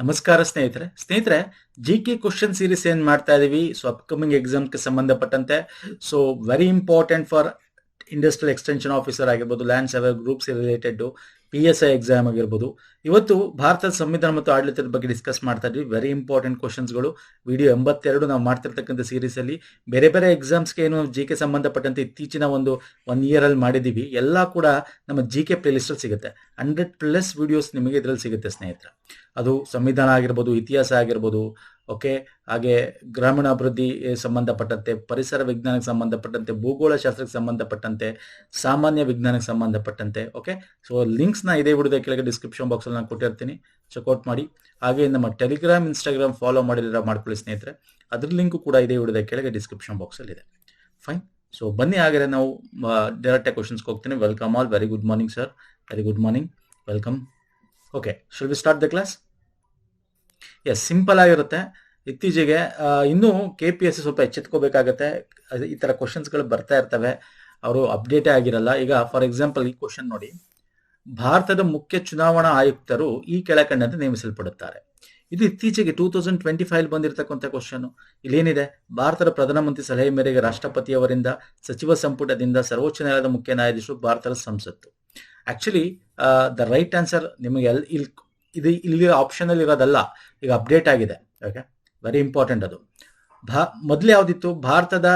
ನಮಸ್ಕಾರ ಸ್ನೇಹಿತರೆ. ಸ್ನೇಹಿತರೆ ಜಿ ಕೆ ಕ್ವಶನ್ ಸೀರೀಸ್ ಏನ್ ಮಾಡ್ತಾ ಇದೀವಿ? ಸೊ ಅಪ್ಕಮಿಂಗ್ ಎಕ್ಸಾಮ್ಗೆ ಸಂಬಂಧಪಟ್ಟಂತೆ. So very important for industrial extension officer ಆಗಿರ್ಬೋದು land survey groups related P S I exam ಆಗಿರ್ಬೋದು. ಇವತ್ತು ಭಾರತದ ಸಂವಿಧಾನ ಮತ್ತು ಆಡಳಿತದ ಬಗ್ಗೆ ಡಿಸ್ಕಸ್ ಮಾಡ್ತಾ ಇದ್ವಿ. ವೆರಿ ಇಂಪಾರ್ಟೆಂಟ್ ಕ್ವಶನ್ಸ್ಗಳು ವಿಡಿಯೋ ಎಂಬತ್ತೆರಡು ನಾವು ಮಾಡ್ತಿರ್ತಕ್ಕಂಥ ಸೀರೀಸ್ ಅಲ್ಲಿ ಬೇರೆ ಬೇರೆ ಎಕ್ಸಾಮ್ಸ್ಗೆ ಏನು ಜಿ ಕೆ ಸಂಬಂಧಪಟ್ಟಂತೆ ಇತ್ತೀಚಿನ ಒಂದು ಒನ್ ಇಯರ್ ಅಲ್ಲಿ ಮಾಡಿದೀವಿ ಎಲ್ಲ ಕೂಡ ನಮ್ಮ ಜಿ ಕೆ ಪ್ಲೇಲಿಸ್ಟ್ ಅಲ್ಲಿ ಸಿಗುತ್ತೆ. ಹಂಡ್ರೆಡ್ ಪ್ಲಸ್ ವಿಡಿಯೋಸ್ ನಿಮಗೆ ಇದರಲ್ಲಿ ಸಿಗುತ್ತೆ ಸ್ನೇಹಿತರ. ಅದು ಸಂವಿಧಾನ ಆಗಿರ್ಬೋದು, ಇತಿಹಾಸ ಆಗಿರ್ಬೋದು ಓಕೆ? ಹಾಗೆ ಗ್ರಾಮೀಣಾಭಿವೃದ್ಧಿ ಸಂಬಂಧಪಟ್ಟಂತೆ, ಪರಿಸರ ವಿಜ್ಞಾನಕ್ಕೆ ಸಂಬಂಧಪಟ್ಟಂತೆ, ಭೂಗೋಳಶಾಸ್ತ್ರಕ್ಕೆ ಸಂಬಂಧಪಟ್ಟಂತೆ, ಸಾಮಾನ್ಯ ವಿಜ್ಞಾನಕ್ಕೆ ಸಂಬಂಧಪಟ್ಟಂತೆ, ಓಕೆ? ಸೊ ಲಿಂಕ್ಸ್ನ ಇದೇ ವಿಡಿಯೋದ ಕೆಳಗೆ ಡಿಸ್ಕ್ರಿಪ್ಷನ್ ಬಾಕ್ಸಲ್ಲಿ ನಾನು ಕೊಟ್ಟಿರ್ತೀನಿ. ಚೆಕ್ಔಟ್ ಮಾಡಿ. ಹಾಗೆ ನಮ್ಮ ಟೆಲಿಗ್ರಾಮ್ ಇನ್ಸ್ಟಾಗ್ರಾಮ್ ಫಾಲೋ ಮಾಡಿಲ್ಲ ಮಾಡ್ಕೊಳ್ಳಿ ಸ್ನೇಹಿತರೆ. ಅದ್ರ ಲಿಂಕು ಕೂಡ ಇದೇ ವಿಡಿಯೋದ ಕೆಳಗೆ ಡಿಸ್ಕ್ರಿಪ್ಷನ್ ಬಾಕ್ಸಲ್ಲಿ ಇದೆ. ಫೈನ್ ಸೊ ಬನ್ನಿ ಹಾಗೆ ನಾವು ಡೈರೆಕ್ಟಾಗಿ ಕ್ವಶನ್ಸ್ಗೆ ಹೋಗ್ತೀನಿ. Welcome all very good morning sir very good morning welcome okay shall we start the class yes simple ಆಗಿರುತ್ತೆ. ಇತ್ತೀಚೆಗೆ ಇನ್ನೂ ಕೆ ಪಿ ಎಸ್ ಸ್ವಲ್ಪ ಎಚ್ಚೆತ್ಕೋಬೇಕಾಗತ್ತೆ. ಈ ಥರ ಕ್ವಶನ್ಸ್ಗಳು ಬರ್ತಾ ಇರ್ತವೆ. ಅವರು ಅಪ್ಡೇಟೇ ಆಗಿರಲ್ಲ. ಈಗ ಫಾರ್ ಎಕ್ಸಾಂಪಲ್ ಈ ಕ್ವಶನ್ ನೋಡಿ. ಭಾರತದ ಮುಖ್ಯ ಚುನಾವಣಾ ಆಯುಕ್ತರು ಈ ಕೆಳಕಂಡಂತೆ ನೇಮಿಸಲ್ಪಡುತ್ತಾರೆ. ಇದು ಇತ್ತೀಚೆಗೆ ಟೂ ತೌಸಂಡ್ ಟ್ವೆಂಟಿ ಫೈವ್ ಬಂದಿರತಕ್ಕಂಥ ಕ್ವಶನ್ ಇಲ್ಲೇನಿದೆ? ಭಾರತದ ಪ್ರಧಾನಮಂತ್ರಿ ಸಲಹೆ ಮೇರೆಗೆ ರಾಷ್ಟ್ರಪತಿಯವರಿಂದ ಸಚಿವ ಸಂಪುಟದಿಂದ ಸರ್ವೋಚ್ಚ ನ್ಯಾಯಾಲಯದ ಮುಖ್ಯ ನ್ಯಾಯಾಧೀಶರು ಭಾರತದ ಸಂಸತ್ತು. ಆಕ್ಚುಲಿ ದ ರೈಟ್ ಆನ್ಸರ್ ನಿಮಗೆ ಇಲ್ಲಿ ಇದು ಇಲ್ಲಿ ಆಪ್ಷನ್ ಅಲ್ಲಿ ಇರೋದಲ್ಲ. ಈಗ ಅಪ್ಡೇಟ್ ಆಗಿದೆ. ಓಕೆ ವೆರಿ ಇಂಪಾರ್ಟೆಂಟ್ ಅದು. ಭಾ ಮೊದಲು ಯಾವ್ದಿತ್ತು? ಭಾರತದ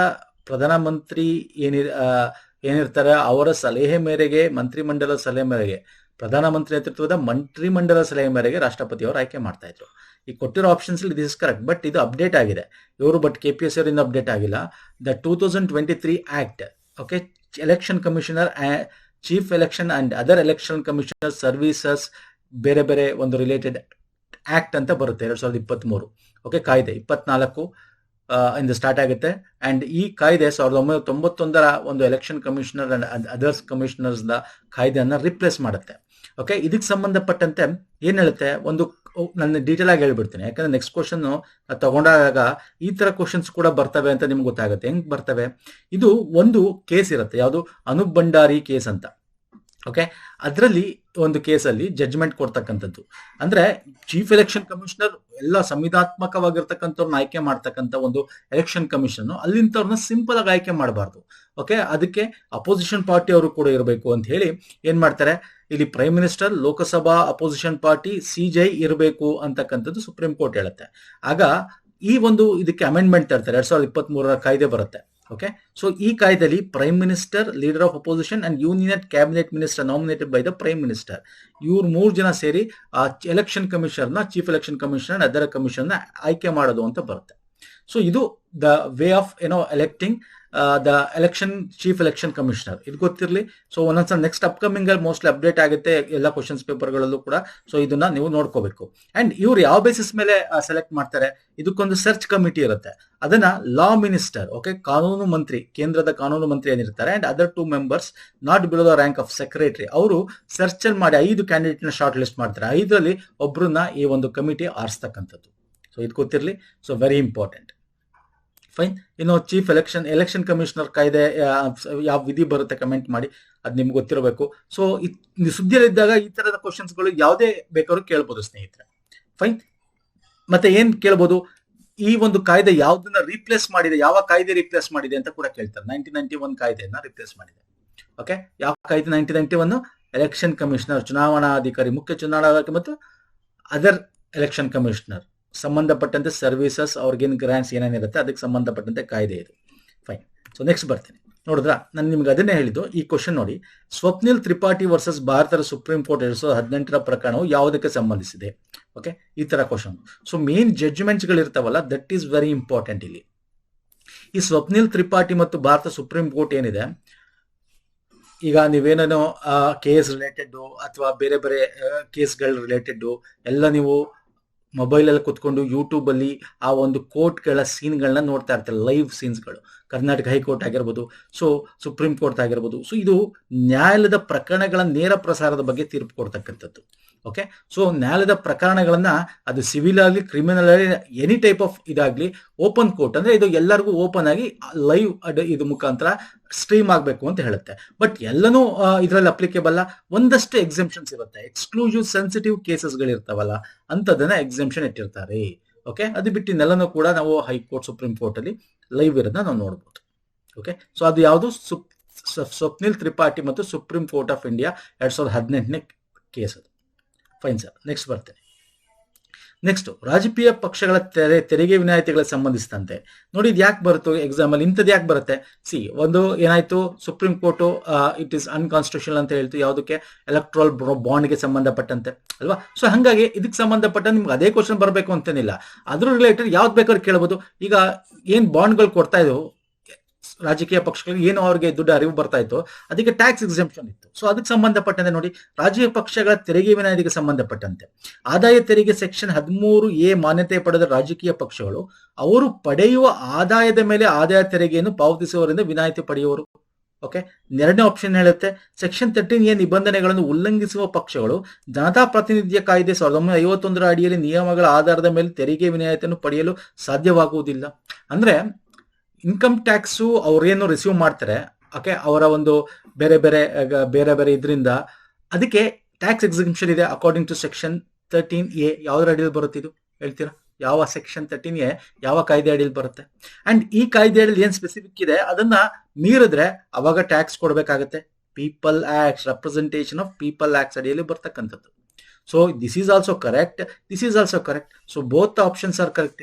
ಪ್ರಧಾನಮಂತ್ರಿ ಮಂತ್ರಿ ಆ, ಏನಿರ್ತಾರೆ? ಅವರ ಸಲಹೆ ಮೇರೆಗೆ ಮಂತ್ರಿಮಂಡಲ ಸಲಹೆ ಮೇರೆಗೆ ಪ್ರಧಾನಮಂತ್ರಿ ನೇತೃತ್ವದ ಮಂತ್ರಿಮಂಡಲ ಸಲಹೆ ಮೇರೆಗೆ ರಾಷ್ಟ್ರಪತಿ ಅವರು ಆಯ್ಕೆ ಮಾಡ್ತಾ ಇದ್ರು. ಈ ಕೊಟ್ಟಿರೋ options this is correct but ಇದು ಅಪ್ಡೇಟ್ ಆಗಿದೆ. ಇವರು ಬಟ್ ಕೆ ಪಿ ಎಸ್ ಅವರಿಂದ ಅಪ್ಡೇಟ್ ಆಗಿಲ್ಲ. The two thousand twenty three act okay election commissioner chief election and other election commissioner services ಬೇರೆ ಬೇರೆ ಒಂದು ರಿಲೇಟೆಡ್ ಆಕ್ಟ್ ಅಂತ ಬರುತ್ತೆ, ಎರಡ್ ಸಾವಿರದ ಇಪ್ಪತ್ತ್ ಮೂರು ಓಕೆ ಕಾಯ್ದೆ, ಇಪ್ಪತ್ನಾಲ್ಕು ಇಂದ ಸ್ಟಾರ್ಟ್ ಆಗುತ್ತೆ. ಅಂಡ್ ಈ ಕಾಯ್ದೆ ಸಾವಿರದ ಒಂಬೈನೂರ ತೊಂಬತ್ತೊಂದರ ಒಂದು election commissioner and others commissioners ಕಾಯ್ದೆಯನ್ನ ರಿಪ್ಲೇಸ್ ಮಾಡುತ್ತೆ. ಓಕೆ ಇದಕ್ಕೆ ಸಂಬಂಧಪಟ್ಟಂತೆ ಏನ್ ಹೇಳುತ್ತೆ? ಒಂದು ನನ್ನ ಡೀಟೇಲ್ ಆಗಿ ಹೇಳ್ಬಿಡ್ತೀನಿ. ಯಾಕಂದ್ರೆ ನೆಕ್ಸ್ಟ್ ಕ್ವಶನ್ ತಗೊಂಡಾಗ ಈ ತರ ಕ್ವಶನ್ಸ್ ಕೂಡ ಬರ್ತವೆ ಅಂತ ನಿಮ್ಗೆ ಗೊತ್ತಾಗುತ್ತೆ. ಹೆಂಗ್ ಬರ್ತವೆ? ಇದು ಒಂದು ಕೇಸ್ ಇರುತ್ತೆ. ಯಾವುದು? ಅನುಭಂಡಾರಿ ಭಂಡಾರಿ ಕೇಸ್ ಅಂತ. ಓಕೆ ಅದರಲ್ಲಿ ಒಂದು ಕೇಸಲ್ಲಿ ಜಡ್ಜ್ಮೆಂಟ್ ಕೊಡ್ತಕ್ಕಂಥದ್ದು. ಅಂದ್ರೆ ಚೀಫ್ ಎಲೆಕ್ಷನ್ ಕಮಿಷನರ್ ಎಲ್ಲ ಸಂವಿಧಾತ್ಮಕವಾಗಿರ್ತಕ್ಕಂಥವ್ರನ್ನ ಆಯ್ಕೆ ಮಾಡ್ತಕ್ಕಂಥ ಒಂದು ಎಲೆಕ್ಷನ್ ಕಮಿಷನ್ ಅಲ್ಲಿಂತವ್ರನ್ನ ಸಿಂಪಲ್ ಆಗಿ ಆಯ್ಕೆ ಮಾಡಬಾರ್ದು. ಓಕೆ ಅದಕ್ಕೆ ಅಪೋಸಿಷನ್ ಪಾರ್ಟಿ ಅವರು ಕೂಡ ಇರಬೇಕು ಅಂತ ಹೇಳಿ ಏನ್ ಮಾಡ್ತಾರೆ? ಇಲ್ಲಿ prime minister Lok Sabha opposition party C J I ಇರಬೇಕು ಅಂತಕ್ಕಂಥದ್ದು ಸುಪ್ರೀಂ ಕೋರ್ಟ್ ಹೇಳುತ್ತೆ. ಆಗ ಈ ಒಂದು ಇದಕ್ಕೆ ಅಮೆಂಡ್ಮೆಂಟ್ ತರ್ತಾರೆ. ಎರಡ್ ಸಾವಿರದ ಇಪ್ಪತ್ತ್ ಮೂರರ ಕಾಯ್ದೆ ಬರುತ್ತೆ. ಓಕೆ ಸೊ ಈ ಕಾಯ್ದೆಯಲ್ಲಿ prime minister leader of opposition and union cabinet minister nominated by the prime minister ಇವ್ರು ಮೂರು ಜನ ಸೇರಿ, ಆ ಎಲೆಕ್ಷನ್ ಕಮಿಷನರ್ನ ಚೀಫ್ ಎಲೆಕ್ಷನ್ ಕಮಿಷನರ್ ಅದರ ಕಮಿಷನ್ ಆಯ್ಕೆ ಮಾಡೋದು ಅಂತ ಬರುತ್ತೆ. ಸೊ ಇದು ದ ವೇ ಆಫ್ ಏನೋ electing the election chief election commissioner ಇದು ಗೊತ್ತಿರಲಿ. ಸೊ ಒಂದೊಂದ್ಸಲ ನೆಕ್ಸ್ಟ್ ಅಪ್ಕಮಿಂಗ್ ಅಲ್ಲಿ ಮೋಸ್ಟ್ಲಿ ಅಪ್ಡೇಟ್ ಆಗುತ್ತೆ ಎಲ್ಲ ಕ್ವಶನ್ಸ್ ಪೇಪರ್ಗಳಲ್ಲೂ ಕೂಡ. ಸೊ ಇದನ್ನ ನೀವು ನೋಡ್ಕೋಬೇಕು. ಅಂಡ್ ಇವ್ರು ಯಾವ ಬೇಸಿಸ್ ಮೇಲೆ ಸೆಲೆಕ್ಟ್ ಮಾಡ್ತಾರೆ? ಇದಕ್ಕೊಂದು ಸರ್ಚ್ ಕಮಿಟಿ ಇರುತ್ತೆ. ಅದನ್ನ ಲಾ ಮಿನಿಸ್ಟರ್ ಓಕೆ ಕಾನೂನು ಮಂತ್ರಿ, ಕೇಂದ್ರದ ಕಾನೂನು ಮಂತ್ರಿ ಏನಿರ್ತಾರೆ and other two members not below the rank of secretary ಅವರು ಸರ್ಚ್ ಮಾಡಿ ಐದು ಕ್ಯಾಂಡಿಡೇಟ್ನ ಶಾರ್ಟ್ ಲಿಸ್ಟ್ ಮಾಡ್ತಾರೆ. ಐದರಲ್ಲಿ ಒಬ್ಬರನ್ನ ಈ ಒಂದು ಕಮಿಟಿ ಆರಿಸ್ತಕ್ಕಂಥದ್ದು. ಸೊ ಇದು ಗೊತ್ತಿರಲಿ. ಸೊ ವೆರಿ ಇಂಪಾರ್ಟೆಂಟ್ ಫೈನ್ ಇನ್ನು ಚೀಫ್ ಎಲೆಕ್ಷನ್ ಎಲೆಕ್ಷನ್ ಕಮಿಷನರ್ ಕಾಯ್ದೆ ಯಾವ ವಿಧಿ ಬರುತ್ತೆ ಕಮೆಂಟ್ ಮಾಡಿ, ಅದು ನಿಮ್ಗೆ ಗೊತ್ತಿರಬೇಕು. ಸೊ ಸುದ್ದಿಯಲ್ಲಿದ್ದಾಗ ಈ ತರದ ಕ್ವಶನ್ಸ್ಗಳು ಯಾವುದೇ ಬೇಕಾದ್ರೂ ಕೇಳ್ಬೋದು ಸ್ನೇಹಿತರೆ. ಫೈನ್ ಮತ್ತೆ ಏನ್ ಕೇಳ್ಬೋದು? ಈ ಒಂದು ಕಾಯ್ದೆ ಯಾವ್ದನ್ನ ರೀಪ್ಲೇಸ್ ಮಾಡಿದೆ, ಯಾವ ಕಾಯ್ದೆ ರೀಪ್ಲೇಸ್ ಮಾಡಿದೆ ಅಂತ ಕೂಡ ಕೇಳ್ತಾರೆ. ನೈನ್ಟೀನ್ ನೈನ್ಟಿ ಒನ್ ಕಾಯ್ದೆಯನ್ನ ರೀಪ್ಲೇಸ್ ಮಾಡಿದೆ. ಓಕೆ ಯಾವ ಕಾಯ್ದೆ nineteen ninety one election commissioner ಚುನಾವಣಾಧಿಕಾರಿ, ಮುಖ್ಯ ಚುನಾವಣಾಧಿಕಾರಿ ಮತ್ತು ಅದರ್ ಎಲೆಕ್ಷನ್ ಕಮಿಷನರ್ ಸಂಬಂಧಪಟ್ಟಂತೆ ಸರ್ವಿಸಸ್ ಅವ್ರಿಗೇನು ಗ್ರಾಂಟ್ಸ್ ಏನೇನಿರುತ್ತೆ ಅದಕ್ಕೆ ಸಂಬಂಧಪಟ್ಟಂತೆ ಕಾಯ್ದೆ ಇದು. ಫೈನ್ ಸೊ ನೆಕ್ಸ್ಟ್ ಬರ್ತೀನಿ. ನೋಡಿದ್ರ? ನಾನು ನಿಮ್ಗೆ ಅದನ್ನೇ ಹೇಳಿದ್ದು, ಈ ಕ್ವಶನ್ ನೋಡಿ. ಸ್ವಪ್ನಿಲ್ ತ್ರಿಪಾಠಿ ವರ್ಸಸ್ ಭಾರತದ ಸುಪ್ರೀಂ ಕೋರ್ಟ್ ಎರಡ್ ಸಾವಿರದ ಹದಿನೆಂಟರ ಪ್ರಕರಣವು ಯಾವುದಕ್ಕೆ ಸಂಬಂಧಿಸಿದೆ? ಓಕೆ ಈ ತರ ಕ್ವಶನ್ ಸೊ ಮೇನ್ ಜಡ್ಜ್ಮೆಂಟ್ಸ್ ಗಳಿರ್ತಾವಲ್ಲ ದಟ್ ಈಸ್ ವೆರಿ ಇಂಪಾರ್ಟೆಂಟ್ ಇಲ್ಲಿ. ಈ ಸ್ವಪ್ನಿಲ್ ತ್ರಿಪಾಠಿ ಮತ್ತು ಭಾರತ ಸುಪ್ರೀಂ ಕೋರ್ಟ್ ಏನಿದೆ? ಈಗ ನೀವೇನೇನೋ ಕೇಸ್ ರಿಲೇಟೆಡ್ ಅಥವಾ ಬೇರೆ ಬೇರೆ ಕೇಸ್ಗಳ ರಿಲೇಟೆಡ್ ಎಲ್ಲ ನೀವು ಮೊಬೈಲ್ ಅಲ್ಲಿ ಕುತ್ಕೊಂಡು ಯೂಟ್ಯೂಬಲ್ಲಿ ಆ ಒಂದು ಕೋರ್ಟ್ಗಳ ಸೀನ್ಗಳನ್ನ ನೋಡ್ತಾ ಇರ್ತಾರೆ ಲೈವ್ ಸೀನ್ಸ್ಗಳು ಕರ್ನಾಟಕ ಹೈಕೋರ್ಟ್ ಆಗಿರ್ಬೋದು ಸೊ ಸುಪ್ರೀಂ ಕೋರ್ಟ್ ಆಗಿರ್ಬೋದು. ಸೊ ಇದು ನ್ಯಾಯಾಲಯದ ಪ್ರಕರಣಗಳ ನೇರ ಪ್ರಸಾರದ ಬಗ್ಗೆ ತೀರ್ಪು ಕೊಡ್ತಕ್ಕಂಥದ್ದು. ಓಕೆ ಸೊ ನ್ಯಾಯಾಲಯದ ಪ್ರಕರಣಗಳನ್ನ ಅದು ಸಿವಿಲ್ ಆಗಲಿ ಕ್ರಿಮಿನಲ್ ಆಗಲಿ ಎನಿ ಟೈಪ್ ಆಫ್ ಇದಾಗಲಿ ಓಪನ್ ಕೋರ್ಟ್ ಅಂದ್ರೆ ಇದು ಎಲ್ಲರಿಗೂ ಓಪನ್ ಆಗಿ ಲೈವ್ ಇದು ಮುಖಾಂತರ ಸ್ಟ್ರೀಮ್ ಆಗಬೇಕು ಅಂತ ಹೇಳುತ್ತೆ. ಬಟ್ ಎಲ್ಲನೂ ಇದರಲ್ಲಿ ಅಪ್ಲಿಕೇಬಲ್ ಒಂದಷ್ಟು ಎಕ್ಸೆಂಪ್ಷನ್ಸ್ ಇರುತ್ತೆ. ಎಕ್ಸ್ಕ್ಲೂಸಿವ್ ಸೆನ್ಸಿಟಿವ್ ಕೇಸಸ್ಗಳಿರ್ತಾವಲ್ಲ ಅಂತದನ್ನ ಎಕ್ಸೆಂಪ್ಷನ್ ಇಟ್ಟಿರ್ತಾರೆ. ಓಕೆ ಅದು ಬಿಟ್ಟು ನೆಲನೂ ಕೂಡ ನಾವು ಹೈಕೋರ್ಟ್ ಸುಪ್ರೀಂ ಕೋರ್ಟ್ ಅಲ್ಲಿ ಲೈವ್ ಇರೋದನ್ನ ನಾವು ನೋಡ್ಬೋದು. ಓಕೆ ಸೊ ಅದು ಯಾವುದು? ಸುಪ್ ಸ್ವಪ್ನಿಲ್ ತ್ರಿಪಾಠಿ ಮತ್ತು ಸುಪ್ರೀಂ ಕೋರ್ಟ್ ಆಫ್ ಇಂಡಿಯಾ ಎರಡ್ ಸಾವಿರದ ಹದಿನೆಂಟನೇ ಕೇಸ್ ಅದು. ಫೈನ್ ಸರ್ ನೆಕ್ಸ್ಟ್ ಬರ್ತೇನೆ. ನೆಕ್ಸ್ಟ್ ರಾಜಕೀಯ ಪಕ್ಷಗಳ ತೆರೆ, ತೆರಿಗೆ ವಿನಾಯಿತಿಗಳಿಗೆ ಸಂಬಂಧಿಸಿದಂತೆ. ನೋಡಿ, ಇದು ಯಾಕೆ ಬರುತ್ತೆ? ಎಕ್ಸಾಮ್ ಅಲ್ಲಿ ಇಂಥದ್ದು ಯಾಕೆ ಬರುತ್ತೆ? ಸಿ, ಒಂದು ಏನಾಯ್ತು? Supreme court it is unconstitutional ಅಂತ ಹೇಳ್ತು. ಯಾವುದಕ್ಕೆ? ಎಲೆಕ್ಟ್ರಲ್ ಬಾಂಡ್ಗೆ ಸಂಬಂಧಪಟ್ಟಂತೆ. ಅಲ್ವಾ? ಸೊ ಹಾಗಾಗಿ ಇದಕ್ಕೆ ಸಂಬಂಧಪಟ್ಟ ನಿಮ್ಗೆ ಅದೇ ಕ್ವಶನ್ ಬರಬೇಕು ಅಂತೇನಿಲ್ಲ. ಅದ್ರ ರಿಲೇಟೆಡ್ ಯಾವ್ದು ಬೇಕಾದ್ರೂ ಕೇಳ್ಬೋದು. ಈಗ ಏನು ಬಾಂಡ್ಗಳು ಕೊಡ್ತಾ ಇದ್ವು? ರಾಜಕೀಯ ಪಕ್ಷಗಳಿಗೆ ಏನು ಅವ್ರಿಗೆ ದುಡ್ಡು ಅರಿವು ಬರ್ತಾ ಇತ್ತು. ಅದಕ್ಕೆ ಟ್ಯಾಕ್ಸ್ ಎಕ್ಸೆಂಪ್ಷನ್ ಇತ್ತು. ಸೊ ಅದಕ್ಕೆ ಸಂಬಂಧಪಟ್ಟಂತೆ ನೋಡಿ, ರಾಜಕೀಯ ಪಕ್ಷಗಳ ತೆರಿಗೆ ವಿನಾಯಿತಿಗೆ ಸಂಬಂಧಪಟ್ಟಂತೆ. ಆದಾಯ ತೆರಿಗೆ ಸೆಕ್ಷನ್ ಹದಿಮೂರು ಎ ಮಾನ್ಯತೆ ಪಡೆದ ರಾಜಕೀಯ ಪಕ್ಷಗಳು, ಅವರು ಪಡೆಯುವ ಆದಾಯದ ಮೇಲೆ ಆದಾಯ ತೆರಿಗೆಯನ್ನು ಪಾವತಿಸುವವರಿಂದ ವಿನಾಯಿತಿ ಪಡೆಯುವರು. ಓಕೆ ಎರಡನೇ ಆಪ್ಷನ್ ಹೇಳುತ್ತೆ. ಸೆಕ್ಷನ್ ತರ್ಟೀನ್ ಎ ನಿಬಂಧನೆಗಳನ್ನು ಉಲ್ಲಂಘಿಸುವ ಪಕ್ಷಗಳು, ಜನತಾ ಪ್ರಾತಿನಿಧ್ಯ ಕಾಯ್ದೆ ಸಾವಿರದ ಒಂಬೈನೂರ ಐವತ್ತೊಂದರ ಅಡಿಯಲ್ಲಿ ನಿಯಮಗಳ ಆಧಾರದ ಮೇಲೆ ತೆರಿಗೆ ವಿನಾಯಿತಿಯನ್ನು ಪಡೆಯಲು ಸಾಧ್ಯವಾಗುವುದಿಲ್ಲ. ಅಂದ್ರೆ ಇನ್ಕಮ್ ಟ್ಯಾಕ್ಸು ಅವ್ರೇನು ರಿಸೀವ್ ಮಾಡ್ತಾರೆ ಓಕೆ ಅವರ ಒಂದು ಬೇರೆ ಬೇರೆ ಬೇರೆ ಬೇರೆ ಇದರಿಂದ ಅದಕ್ಕೆ ಟ್ಯಾಕ್ಸ್ ಎಕ್ಸಿಬಿಷನ್ ಇದೆ according to section thirteen A ಯಾವ್ದ್ರ ಅಡಿಯಲ್ಲಿ ಬರುತ್ತೆ ಇದು? ಹೇಳ್ತೀರಾ? ಯಾವ ಸೆಕ್ಷನ್ ತರ್ಟೀನ್ ಎ ಯಾವ ಕಾಯ್ದೆ ಅಡಿಯಲ್ಲಿ ಬರುತ್ತೆ? ಅಂಡ್ ಈ ಕಾಯ್ದೆ ಅಡಿಯಲ್ಲಿ ಏನ್ ಸ್ಪೆಸಿಫಿಕ್ ಇದೆ? ಅದನ್ನ ಮೀರಿದ್ರೆ ಅವಾಗ ಟ್ಯಾಕ್ಸ್ ಕೊಡಬೇಕಾಗತ್ತೆ. People act representation of people acts ಅಡಿಯಲ್ಲಿ ಬರ್ತಕ್ಕಂಥದ್ದು. So this is also correct this is also correct so both options are correct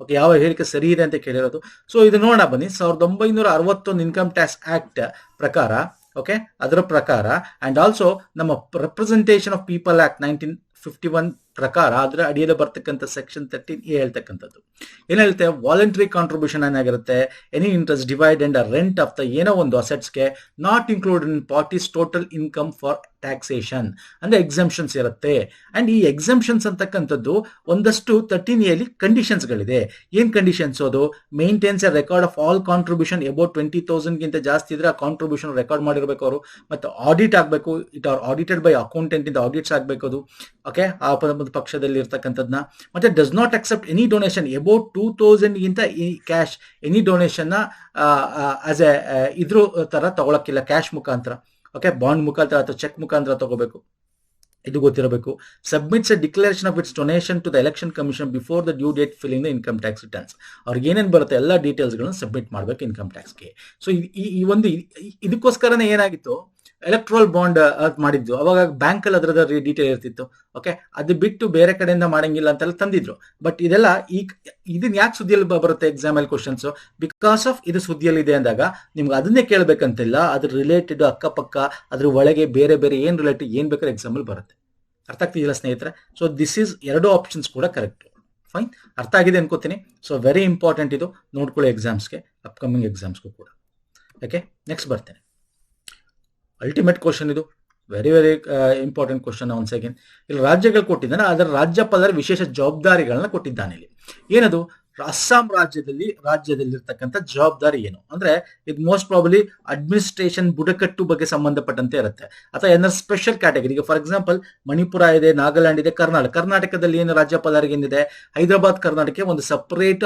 okay ಯಾವ ಹೇಳಿಕೆ ಸರಿ ಇದೆ ಅಂತ ಕೇಳಿರೋದು. ಸೊ ಇದು ನೋಡೋಣ ಬನ್ನಿ. ಸಾವಿರದ ಒಂಬೈನೂರ ಅರವತ್ತೊಂದು ಇನ್ಕಮ್ ಟ್ಯಾಕ್ಸ್ ಆಕ್ಟ್ ಪ್ರಕಾರ ಓಕೆ ಅದರ ಪ್ರಕಾರ ಅಂಡ್ ಆಲ್ಸೋ ನಮ್ಮ representation of people act nineteen fifty one ಪ್ರಕಾರ ಅದರ ಅಡಿಯಲ್ಲಿ ಬರ್ತಕ್ಕಂಥ ಸೆಕ್ಷನ್ ತರ್ಟೀನ್ ಎ ಹೇಳ್ತಕ್ಕಂಥದ್ದು. ಏನ್ ಹೇಳುತ್ತೆ? ವಾಲಂಟರಿ ಕಾಂಟ್ರಿಬ್ಯೂಷನ್ ಏನಾಗಿರುತ್ತೆ any interest divide and rent of the ಏನೋ ಒಂದು ಅಸೆಟ್ಸ್ಗೆ not include in parties total income for taxation ಅಂದ್ರೆ ಎಕ್ಸಂಪ್ಷನ್ಸ್ ಇರುತ್ತೆ. ಅಂಡ್ ಈ ಎಕ್ಸಂಪ್ಷನ್ಸ್ ಅಂತಕ್ಕಂಥದ್ದು ಒಂದಷ್ಟು ತರ್ಟೀನ್ ಎಲ್ಲಿ ಕಂಡೀಷನ್ಸ್ಗಳಿದೆ ಏನ್ ಕಂಡೀಷನ್ಸ್ ಅದು? Maintains a record of all contribution about twenty thousand ಗಿಂತ ಜಾಸ್ತಿ ಇದ್ರೆ ಆ ಕಾಂಟ್ರಿಬ್ಯೂಷನ್ ರೆಕಾರ್ಡ್ ಮಾಡಿರ್ಬೇಕು ಅವರು. ಮತ್ತೆ ಆಡಿಟ್ ಆಗಬೇಕು. It are audited by accountant ಇಂದ ಆಡಿಟ್ಸ್ ಆಗಬೇಕು ಅದು. ಓಕೆ ಆ ಒಂದು ಪಕ್ಷದಲ್ಲಿ ಇರ್ತಕ್ಕಂಥದ್ನ ಮತ್ತೆ does not accept any donation above two thousand ಗಿಂತ cash any donation as a ಇದ್ರ ತರ ತಗೊಳಕ್ಕಿಲ್ಲ ಕ್ಯಾಶ್ ಮುಖಾಂತರ. ಓಕೆ ಬಾಂಡ್ ಮುಖಾಂತರ ಅಥವಾ ಚೆಕ್ ಮುಖಾಂತರ ತಗೋಬೇಕು. ಇದು ಗೊತ್ತಿರಬೇಕು. Submits a declaration of its donation to the election commission before the due date filing the income tax returns ಅವ್ರಿಗೆ ಏನೇನು ಬರುತ್ತೆ ಎಲ್ಲ ಡೀಟೇಲ್ಸ್ಗಳನ್ನ ಸಬ್ಮಿಟ್ ಮಾಡಬೇಕು ಇನ್ಕಮ್ ಟ್ಯಾಕ್ಸ್ಗೆ ಸೊ ಈ ಈ ಒಂದು ಇದಕ್ಕೋಸ್ಕರನೇ ಏನಾಗಿತ್ತು? ಎಲೆಕ್ಟ್ರಲ್ ಬಾಂಡ್ ಮಾಡಿದ್ದು. ಅವಾಗ ಬ್ಯಾಂಕ್ ಅಲ್ಲಿ ಅದರದ ಡೀಟೇಲ್ ಇರ್ತಿತ್ತು. ಓಕೆ ಅದು ಬಿಟ್ಟು ಬೇರೆ ಕಡೆಯಿಂದ ಮಾಡಂಗಿಲ್ಲ ಅಂತೆಲ್ಲ ತಂದಿದ್ರು. ಬಟ್ ಇದೆಲ್ಲ ಈ ಇದನ್ನ ಯಾಕೆ ಸುದ್ದಿಯಲ್ಲಿ ಬರುತ್ತೆ ಎಕ್ಸಾಮ್ ಅಲ್ಲಿ ಕ್ವಶನ್ಸ್ ಬಿಕಾಸ್ ಆಫ್ ಇದು ಸುದ್ದಿಯಲ್ಲಿ ಇದೆ ಅಂದಾಗ ನಿಮ್ಗೆ ಅದನ್ನೇ ಕೇಳಬೇಕಂತಿಲ್ಲ. ಅದ್ರ ರಿಲೇಟೆಡ್ ಅಕ್ಕಪಕ್ಕ, ಅದ್ರ ಒಳಗೆ ಬೇರೆ ಬೇರೆ ಏನ್ ರಿಲೇಟೆಡ್ ಏನ್ ಬೇಕಾದ್ರೆ ಎಕ್ಸಾಮ್ ಬರುತ್ತೆ. ಅರ್ಥ ಆಗ್ತಿದಿಲ್ಲ ಸ್ನೇಹಿತರೆ? ಸೊ ದಿಸ್ ಈಸ್ ಎರಡು ಆಪ್ಷನ್ಸ್ ಕೂಡ ಕರೆಕ್ಟ್ ಫೈನ್ ಅರ್ಥ ಆಗಿದೆ ಅನ್ಕೋತೀನಿ. ಸೊ ವೆರಿ ಇಂಪಾರ್ಟೆಂಟ್ ಇದು. ನೋಡ್ಕೊಳ್ಳಿ ಎಕ್ಸಾಮ್ಸ್ಗೆ ಅಪ್ಕಮಿಂಗ್ ಎಕ್ಸಾಮ್ಸ್ಗೂ ಕೂಡ. ಓಕೆ ನೆಕ್ಸ್ಟ್ ಬರ್ತೇನೆ. ಅಲ್ಟಿಮೇಟ್ ಕ್ವಶನ್ ಇದು. Very very important question once again ಇಲ್ಲಿ ರಾಜ್ಯಗಳು ಕೊಟ್ಟಿದ್ದಾನೆ ಅದರ ರಾಜ್ಯಪಾಲರ ವಿಶೇಷ ಜವಾಬ್ದಾರಿಗಳನ್ನ ಕೊಟ್ಟಿದ್ದಾನೆ ಇಲ್ಲಿ. ಏನದು? ಅಸ್ಸಾಂ ರಾಜ್ಯದಲ್ಲಿ, ರಾಜ್ಯದಲ್ಲಿರ್ತಕ್ಕಂಥ ಜವಾಬ್ದಾರಿ ಏನು? ಅಂದ್ರೆ ಇದು ಮೋಸ್ಟ್ ಪ್ರಾಬಲಿ ಅಡ್ಮಿನಿಸ್ಟ್ರೇಷನ್ ಬುಡಕಟ್ಟು ಬಗ್ಗೆ ಸಂಬಂಧಪಟ್ಟಂತೆ ಇರುತ್ತೆ. ಅಥವಾ ಏನಾದ್ರು ಸ್ಪೆಷಲ್ ಕ್ಯಾಟಗರಿ ಈಗ ಫಾರ್ ಎಕ್ಸಾಂಪಲ್ ಮಣಿಪುರ ಇದೆ, ನಾಗಾಲ್ಯಾಂಡ್ ಇದೆ, ಕರ್ನಾಟಕ. ಕರ್ನಾಟಕದಲ್ಲಿ ಏನು ರಾಜ್ಯಪಾಲರಿಗೆ ಏನಿದೆ? ಹೈದರಾಬಾದ್, ಕರ್ನಾಟಕಕ್ಕೆ ಒಂದು ಸಪರೇಟ್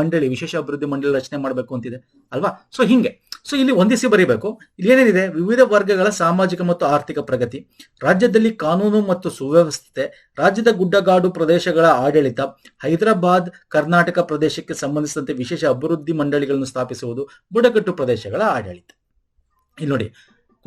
ಮಂಡಳಿ, ವಿಶೇಷ ಅಭಿವೃದ್ಧಿ ಮಂಡಳಿ ರಚನೆ ಮಾಡಬೇಕು ಅಂತಿದೆ. ಅಲ್ವಾ? ಸೊ ಹಿಂಗೆ. ಸೊ ಇಲ್ಲಿ ಒಂದಿಸಿ ಬರೀಬೇಕು. ಇಲ್ಲಿ ಏನೇನಿದೆ? ವಿವಿಧ ವರ್ಗಗಳ ಸಾಮಾಜಿಕ ಮತ್ತು ಆರ್ಥಿಕ ಪ್ರಗತಿ, ರಾಜ್ಯದಲ್ಲಿ ಕಾನೂನು ಮತ್ತು ಸುವ್ಯವಸ್ಥೆ ರಾಜ್ಯದ ಗುಡ್ಡಗಾಡು ಪ್ರದೇಶಗಳ ಆಡಳಿತ, ಹೈದರಾಬಾದ್, ಕರ್ನಾಟಕ ಪ್ರದೇಶಕ್ಕೆ ಸಂಬಂಧಿಸಿದಂತೆ ವಿಶೇಷ ಅಭಿವೃದ್ಧಿ ಮಂಡಳಿಗಳನ್ನು ಸ್ಥಾಪಿಸುವುದು ಬುಡಕಟ್ಟು ಪ್ರದೇಶಗಳ ಆಡಳಿತ. ಇಲ್ಲಿ ನೋಡಿ.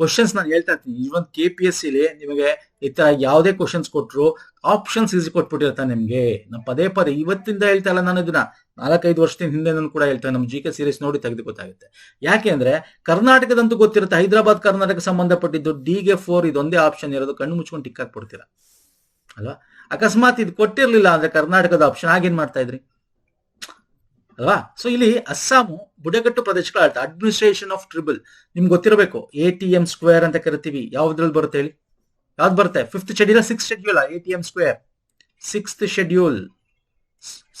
ಕ್ವಶನ್ಸ್ ನಾನು ಹೇಳ್ತಾ ಇರ್ತೀನಿ. ಈವನ್ ಕೆ ಪಿ ಎಸ್ ಸಿಲಿ ನಿಮಗೆ ಈ ತರ ಯಾವುದೇ ಕ್ವಶನ್ಸ್ ಕೊಟ್ಟರು ಆಪ್ಷನ್ಸ್ ಈಸಿ ಕೊಟ್ಬಿಟ್ಟಿರ್ತಾನೆ ನಿಮಗೆ? ನಮ್ಮ ಪದೇ ಪದೇ ಇವತ್ತಿಂದ ಹೇಳ್ತಾ ಇಲ್ಲ ನಾನು ಇದನ್ನ. ನಾಲ್ಕೈದು ವರ್ಷದಿಂದ ಹಿಂದೆ ನಾನು ಕೂಡ ಹೇಳ್ತೇನೆ ನಮ್ಮ ಜಿ ಕೆ ಸೀರೀಸ್ ನೋಡಿ ತೆಗೆದು ಗೊತ್ತಾಗುತ್ತೆ. ಯಾಕೆ ಅಂದ್ರೆ ಕರ್ನಾಟಕದಂತೂ ಗೊತ್ತಿರುತ್ತೆ. ಹೈದರಾಬಾದ್ ಕರ್ನಾಟಕ ಸಂಬಂಧಪಟ್ಟಿದ್ದು ಡಿ ಗೆ ಫೋರ್ ಇದೊಂದೇ ಆಪ್ಷನ್ ಇರೋದು. ಕಣ್ಣು ಮುಚ್ಕೊಂಡು ಟಿಕ್ ಹಾಕ್ಬಿಡ್ತೀರಾ ಅಲ್ವಾ? ಅಕಸ್ಮಾತ್ ಇದು ಕೊಟ್ಟಿರ್ಲಿಲ್ಲ ಅಂದ್ರೆ ಕರ್ನಾಟಕದ ಆಪ್ಷನ್ ಆಗೇನ್ ಮಾಡ್ತಾ ಇದ್ರಿ? ಅಲ್ವಾ? ಸೊ ಇಲ್ಲಿ ಅಸ್ಸಾಮು ಬುಡಗಟ್ಟು ಪ್ರದೇಶಗಳ ಅಡ್ಮಿನಿಸ್ಟ್ರೇಷನ್ ಆಫ್ ಟ್ರಿಬಲ್ ನಿಮ್ಗೆ ಗೊತ್ತಿರಬೇಕು ಎ ಟಿ ಎಂ ಸ್ಕ್ವೇರ್ ಅಂತ ಕರಿತೀವಿ. ಯಾವ್ದ್ರಲ್ಲಿ ಬರುತ್ತೆ ಹೇಳಿ? ಯಾವ್ದು ಬರುತ್ತೆ? Fifth schedule six schedule A T M square sixth schedule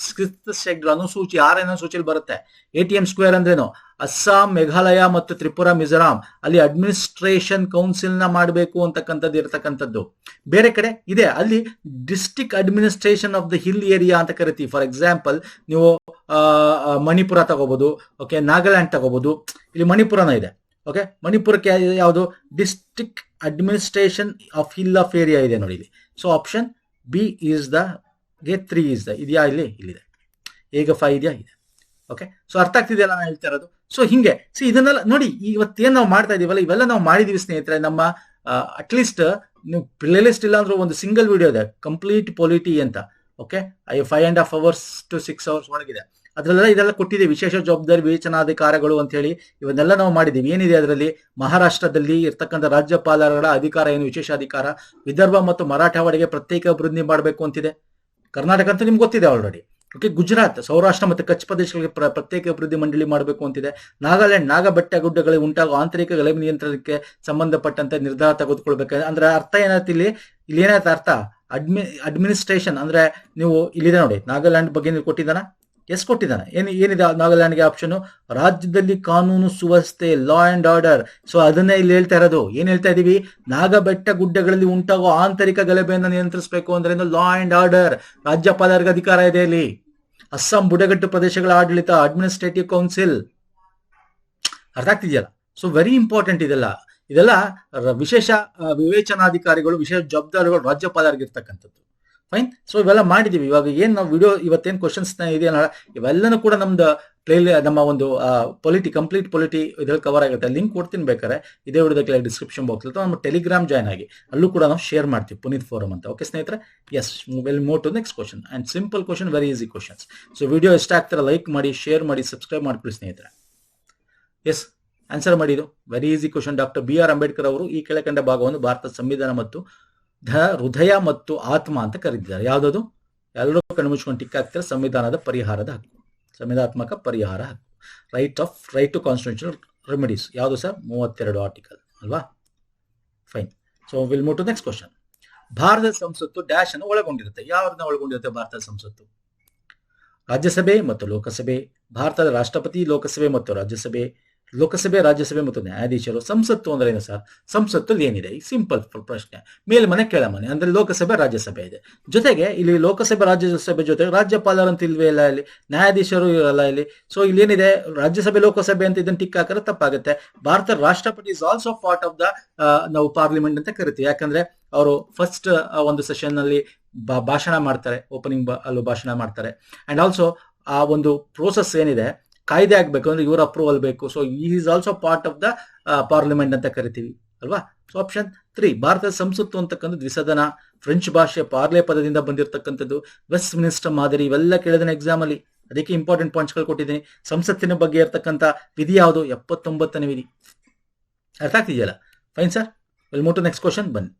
sixth shed ಅನುಸೂಚಿ ಆರನೇ ಅನುಸೂಚಿಯಲ್ಲಿ ಬರುತ್ತೆ. ಎ ಟಿ ಎಂ ಸ್ಕ್ವೇರ್ ಅಂದ್ರೇನು? ಅಸ್ಸಾಂ, ಮೇಘಾಲಯ ಮತ್ತು ತ್ರಿಪುರಾ, ಮಿಜೋರಾಂ. ಅಲ್ಲಿ ಅಡ್ಮಿನಿಸ್ಟ್ರೇಷನ್ ಕೌನ್ಸಿಲ್ನ ಮಾಡಬೇಕು ಅಂತಕ್ಕಂಥದ್ದು ಇರತಕ್ಕಂಥದ್ದು. ಬೇರೆ ಕಡೆ ಇದೆ. ಅಲ್ಲಿ district administration of the hill area ಅಂತ ಕರಿತೀವಿ. ಫಾರ್ ಎಕ್ಸಾಂಪಲ್ ನೀವು ಮಣಿಪುರ ತಗೋಬಹುದು ಓಕೆ ನಾಗಾಲ್ಯಾಂಡ್ ತಗೋಬಹುದು ಇಲ್ಲಿ ಮಣಿಪುರನ ಇದೆ. ಓಕೆ ಮಣಿಪುರಕ್ಕೆ ಯಾವುದು? District administration of hill of area ಇದೆ ನೋಡಿ so option B is the ಗೆ ತ್ರೀ ಇಸ್ ಇದೆಯಾ ಇಲ್ಲಿ? ಇಲ್ಲಿದೆ. ಈಗ ಫೈವ್ ಇದೆಯಾ? ಇದೆ. ಓಕೆ ಸೊ ಅರ್ಥ ಆಗ್ತಿದೆಯಲ್ಲ ನಾನು ಹೇಳ್ತಾ ಇರೋದು? ಸೊ ಹಿಂಗೆ. ಸೊ ಇದನ್ನೆಲ್ಲ ನೋಡಿ, ಇವತ್ತೇನ್ ನಾವು ಮಾಡ್ತಾ ಇದೀವಲ್ಲ, ಇವೆಲ್ಲ ನಾವು ಮಾಡಿದೀವಿ ಸ್ನೇಹಿತರೆ, ನಮ್ಮ ಅಟ್ಲೀಸ್ಟ್ ನೀವು ಪ್ಲೇ ಲಿಸ್ಟ್ ಇಲ್ಲ ಅಂದ್ರೂ ಒಂದು ಸಿಂಗಲ್ ವಿಡಿಯೋ ಇದೆ. ಕಂಪ್ಲೀಟ್ ಪೊಲಿಟಿ ಅಂತ. Okay I five and half hours to six hours ಒಳಗಿದೆ. ಅದರಲ್ಲೆಲ್ಲ ಇದೆಲ್ಲ ಕೊಟ್ಟಿದೆ. ವಿಶೇಷ ಜವಾಬ್ದಾರಿ, ವಿವೇಚನಾಧಿಕಾರಗಳು ಅಂತ ಹೇಳಿ ಇವನ್ನೆಲ್ಲ ನಾವು ಮಾಡಿದೀವಿ. ಏನಿದೆ ಅದರಲ್ಲಿ? ಮಹಾರಾಷ್ಟ್ರದಲ್ಲಿ ಇರ್ತಕ್ಕಂಥ ರಾಜ್ಯಪಾಲರ ಅಧಿಕಾರ ಏನು? ವಿಶೇಷ ಅಧಿಕಾರ ವಿದರ್ಭ ಮತ್ತು ಮರಾಠವಾಡಿಗೆ ಪ್ರತ್ಯೇಕ ಅಭಿವೃದ್ಧಿ ಮಾಡಬೇಕು ಅಂತಿದೆ. ಕರ್ನಾಟಕ ಅಂತ ನಿಮ್ಗೆ ಗೊತ್ತಿದೆ ಆಲ್ರೆಡಿ ಓಕೆ ಗುಜರಾತ್, ಸೌರಾಷ್ಟ್ರ ಮತ್ತು ಕಚ್ ಪ್ರದೇಶಗಳಿಗೆ ಪ್ರ- ಪ್ರತ್ಯೇಕ ಅಭಿವೃದ್ಧಿ ಮಂಡಳಿ ಮಾಡಬೇಕು ಅಂತಿದೆ. ನಾಗಾಲ್ಯಾಂಡ್ ನಾಗ ಬೆಟ್ಟ ಗುಡ್ಡಗಳಿಗೆ ಉಂಟಾಗುವ ಆಂತರಿಕ ಗಲಭೆ ನಿಯಂತ್ರಣಕ್ಕೆ ಸಂಬಂಧಪಟ್ಟಂತೆ ನಿರ್ಧಾರ ತೆಗೆದುಕೊಳ್ಬೇಕು. ಅಂದ್ರೆ ಅರ್ಥ ಏನಾಯ್ತು ಇಲ್ಲಿ? ಇಲ್ಲಿ ಏನಾಯ್ತು ಅರ್ಥ? ಅಡ್ಮಿ ಅಡ್ಮಿನಿಸ್ಟ್ರೇಷನ್ ಅಂದ್ರೆ ನೀವು ಇಲ್ಲಿದೆ ನೋಡಿ, ನಾಗಾಲ್ಯಾಂಡ್ ಬಗ್ಗೆ ನೀವು ಕೊಟ್ಟಿದ್ದಾನ ಎಸ್ ಕೊಟ್ಟಿದ್ದಾನೆ. ಏನು, ಏನಿದೆ ನಾಗಾಲ್ಯಾಂಡ್ಗೆ ಆಪ್ಷನ್ ರಾಜ್ಯದಲ್ಲಿ ಕಾನೂನು ಸುವ್ಯವಸ್ಥೆ ಲಾ ಅಂಡ್ ಆರ್ಡರ್ ಸೊ ಅದನ್ನೇ ಇಲ್ಲಿ ಹೇಳ್ತಾ ಇರೋದು. ಏನ್ ಹೇಳ್ತಾ ಇದೀವಿ? ನಾಗಬೆಟ್ಟ ಗುಡ್ಡಗಳಲ್ಲಿ ಉಂಟಾಗುವ ಆಂತರಿಕ ಗಲಭೆಯನ್ನು ನಿಯಂತ್ರಿಸಬೇಕು ಅಂದ್ರೆ ಲಾ ಅಂಡ್ ಆರ್ಡರ್ ರಾಜ್ಯಪಾಲರಿಗೆ ಅಧಿಕಾರ ಇದೆ ಇಲ್ಲಿ. ಅಸ್ಸಾಂ ಬುಡಗಟ್ಟು ಪ್ರದೇಶಗಳ ಆಡಳಿತ ಅಡ್ಮಿನಿಸ್ಟ್ರೇಟಿವ್ ಕೌನ್ಸಿಲ್ ಅರ್ಥ ಆಗ್ತಿದೆಯಲ್ಲ? ಸೊ ವೆರಿ ಇಂಪಾರ್ಟೆಂಟ್ ಇದೆಲ್ಲ. ಇದೆಲ್ಲ ವಿಶೇಷ ವಿವೇಚನಾಧಿಕಾರಿಗಳು, ವಿಶೇಷ ಜವಾಬ್ದಾರಿಗಳು ರಾಜ್ಯಪಾಲರಿಗೆ ಇರ್ತಕ್ಕಂಥದ್ದು. ಫೈನ್ ಸೊ ಇವೆಲ್ಲ ಮಾಡಿದೀವಿ. ಇವಾಗ ಏನ್ ನಾವು ವಿಡಿಯೋ ಇವತ್ತೇನು ಕ್ವಶನ್ಸ್ ಇದೆಯಲ್ಲ ಇವೆಲ್ಲನೂ ಕೂಡ ನಮ್ದು ಪ್ಲೇ ನಮ್ಮ ಒಂದು ಪೊಲಿಟಿ ಕಂಪ್ಲೀಟ್ ಪೊಲಿಟಿ ಇದ್ರಲ್ಲಿ ಕವರ್ ಆಗುತ್ತೆ ಲಿಂಕ್ ಕೊಡ್ತೀನಿ ಬೇಕಾದ್ರೆ. ಇದೇ ವಿಡಿಯೋದ ಡಿಸ್ಕ್ರಿಪ್ಷನ್ ಬಾಕ್ಸ್ ಅಥವಾ ನಮ್ಮ ಟೆಲಿಗ್ರಾಮ್ ಜಾಯ್ನ್ ಆಗಿ. ಅಲ್ಲೂ ಕೂಡ ನಾವು ಶೇರ್ ಮಾಡ್ತೀವಿ. ಪುನೀತ್ ಫೋರಮ್ ಅಂತ. ಓಕೆ ಸ್ನೇಹಿತರೆ? Yes we'll move to next question and simple question very easy questions so video ಇಷ್ಟ ಆಗ್ತಾರೆ ಲೈಕ್ ಮಾಡಿ ಶೇರ್ ಮಾಡಿ ಸಬ್ಸ್ಕ್ರೈಬ್ ಮಾಡ್ಕೊಳ್ಳಿ, ಸ್ನೇಹಿತರೆ. ಎಸ್ ಆನ್ಸರ್ ಮಾಡಿದ್ದು very easy question doctor B R Ambedkar ಅವರು ಈ ಕೆಳಕಂಡ ಭಾಗವನ್ನು ಭಾರತದ ಸಂವಿಧಾನ ಮತ್ತು ಧ, ಹೃದಯ ಮತ್ತು ಆತ್ಮ ಅಂತ ಕರೆದಿದ್ದಾರೆ ಯಾವುದದು? ಎಲ್ಲರೂ ಕಣ್ಮುಚ್ಕೊಂಡು ಟಿಕ್ ಹಾಕ್ತಾರೆ, ಸಂವಿಧಾನದ ಪರಿಹಾರದ ಹಕ್ಕು. ಸಂವಿಧಾತ್ಮಕ ಪರಿಹಾರ ಹಕ್ಕು. Right of right to constitution remedies ಯಾವುದು ಸರ್? ಮೂವತ್ತೆರಡು ಆರ್ಟಿಕಲ್ ಅಲ್ವಾ? Fine so will move to next question ಭಾರತದ ಸಂಸತ್ತು ಡ್ಯಾಶ್ ಅನ್ನು ಒಳಗೊಂಡಿರುತ್ತೆ. ಯಾವ್ದನ್ನ ಒಳಗೊಂಡಿರುತ್ತೆ ಭಾರತದ ಸಂಸತ್ತು? ರಾಜ್ಯಸಭೆ ಮತ್ತು ಲೋಕಸಭೆ. ಭಾರತದ ರಾಷ್ಟ್ರಪತಿ, ಲೋಕಸಭೆ ಮತ್ತು ರಾಜ್ಯಸಭೆ. ಲೋಕಸಭೆ, ರಾಜ್ಯಸಭೆ ಮತ್ತು ನ್ಯಾಯಾಧೀಶರು ಸಂಸತ್ತು ಅಂದ್ರೆ ಏನು ಸರ್? ಸಂಸತ್ತಲ್ಲಿ ಏನಿದೆ? ಈ ಸಿಂಪಲ್ ಪ್ರಶ್ನೆ. ಮೇಲ್ಮನೆ ಕೆಳಮನೆ ಅಂದ್ರೆ ಲೋಕಸಭೆ, ರಾಜ್ಯಸಭೆ ಇದೆ. ಜೊತೆಗೆ ಇಲ್ಲಿ ಲೋಕಸಭೆ, ರಾಜ್ಯಸಭೆ ಜೊತೆಗೆ ರಾಜ್ಯಪಾಲರಂತ ಇಲ್ವೇ ಇಲ್ಲ ಇಲ್ಲಿ, ನ್ಯಾಯಾಧೀಶರು ಇರಲ್ಲ ಇಲ್ಲಿ. ಸೊ ಇಲ್ಲಿ ಏನಿದೆ? ರಾಜ್ಯಸಭೆ, ಲೋಕಸಭೆ ಅಂತ ಇದನ್ನ ಟಿಕ್ ಹಾಕಿದ್ರೆ ತಪ್ಪಾಗುತ್ತೆ. ಭಾರತ ರಾಷ್ಟ್ರಪತಿ is also part of the ನಾವು ಪಾರ್ಲಿಮೆಂಟ್ ಅಂತ ಕರಿತೀವಿ. ಯಾಕಂದ್ರೆ ಅವರು ಫಸ್ಟ್ ಒಂದು ಸೆಷನ್ನಲ್ಲಿ ಭಾಷಣ ಮಾಡ್ತಾರೆ. ಓಪನಿಂಗ್ ಅಲ್ಲೂ ಭಾಷಣ ಮಾಡ್ತಾರೆ. ಅಂಡ್ ಆಲ್ಸೋ ಆ ಒಂದು ಪ್ರೋಸೆಸ್ ಏನಿದೆ? ಕಾಯ್ದೆ ಆಗ್ಬೇಕು ಅಂದ್ರೆ ಇವ್ರ ಅಪ್ರೂವಲ್ ಬೇಕು. So is also part of the parliament ಅಂತ ಕರಿತೀವಿ. ಅಲ್ವಾ? ಸೊ ಆಪ್ಷನ್ ತ್ರೀ ಭಾರತದ ಸಂಸತ್ತು ಅಂತಕ್ಕಂಥ ದ್ವಿಸದನ ಫ್ರೆಂಚ್ ಭಾಷೆ ಪಾರ್ಲೆ ಪದದಿಂದ ಬಂದಿರತಕ್ಕಂಥದ್ದು ವೆಸ್ಟ್ ಮಿನಿಸ್ಟರ್ ಮಾದರಿ ಇವೆಲ್ಲ ಕೇಳಿದ ಎಕ್ಸಾಮ್ ಅಲ್ಲಿ. ಅದಕ್ಕೆ ಇಂಪಾರ್ಟೆಂಟ್ ಪಾಯಿಂಟ್ಸ್ಗಳು ಕೊಟ್ಟಿದ್ದೀನಿ. ಸಂಸತ್ತಿನ ಬಗ್ಗೆ ಇರತಕ್ಕಂಥ ವಿಧಿ ಯಾವುದು? ಎಪ್ಪತ್ತೊಂಬತ್ತನೇ ವಿಧಿ. ಅರ್ಥ ಆಗ್ತಿದೆಯಲ್ಲ? Fine sir we'll move to next question ಬನ್ನಿ.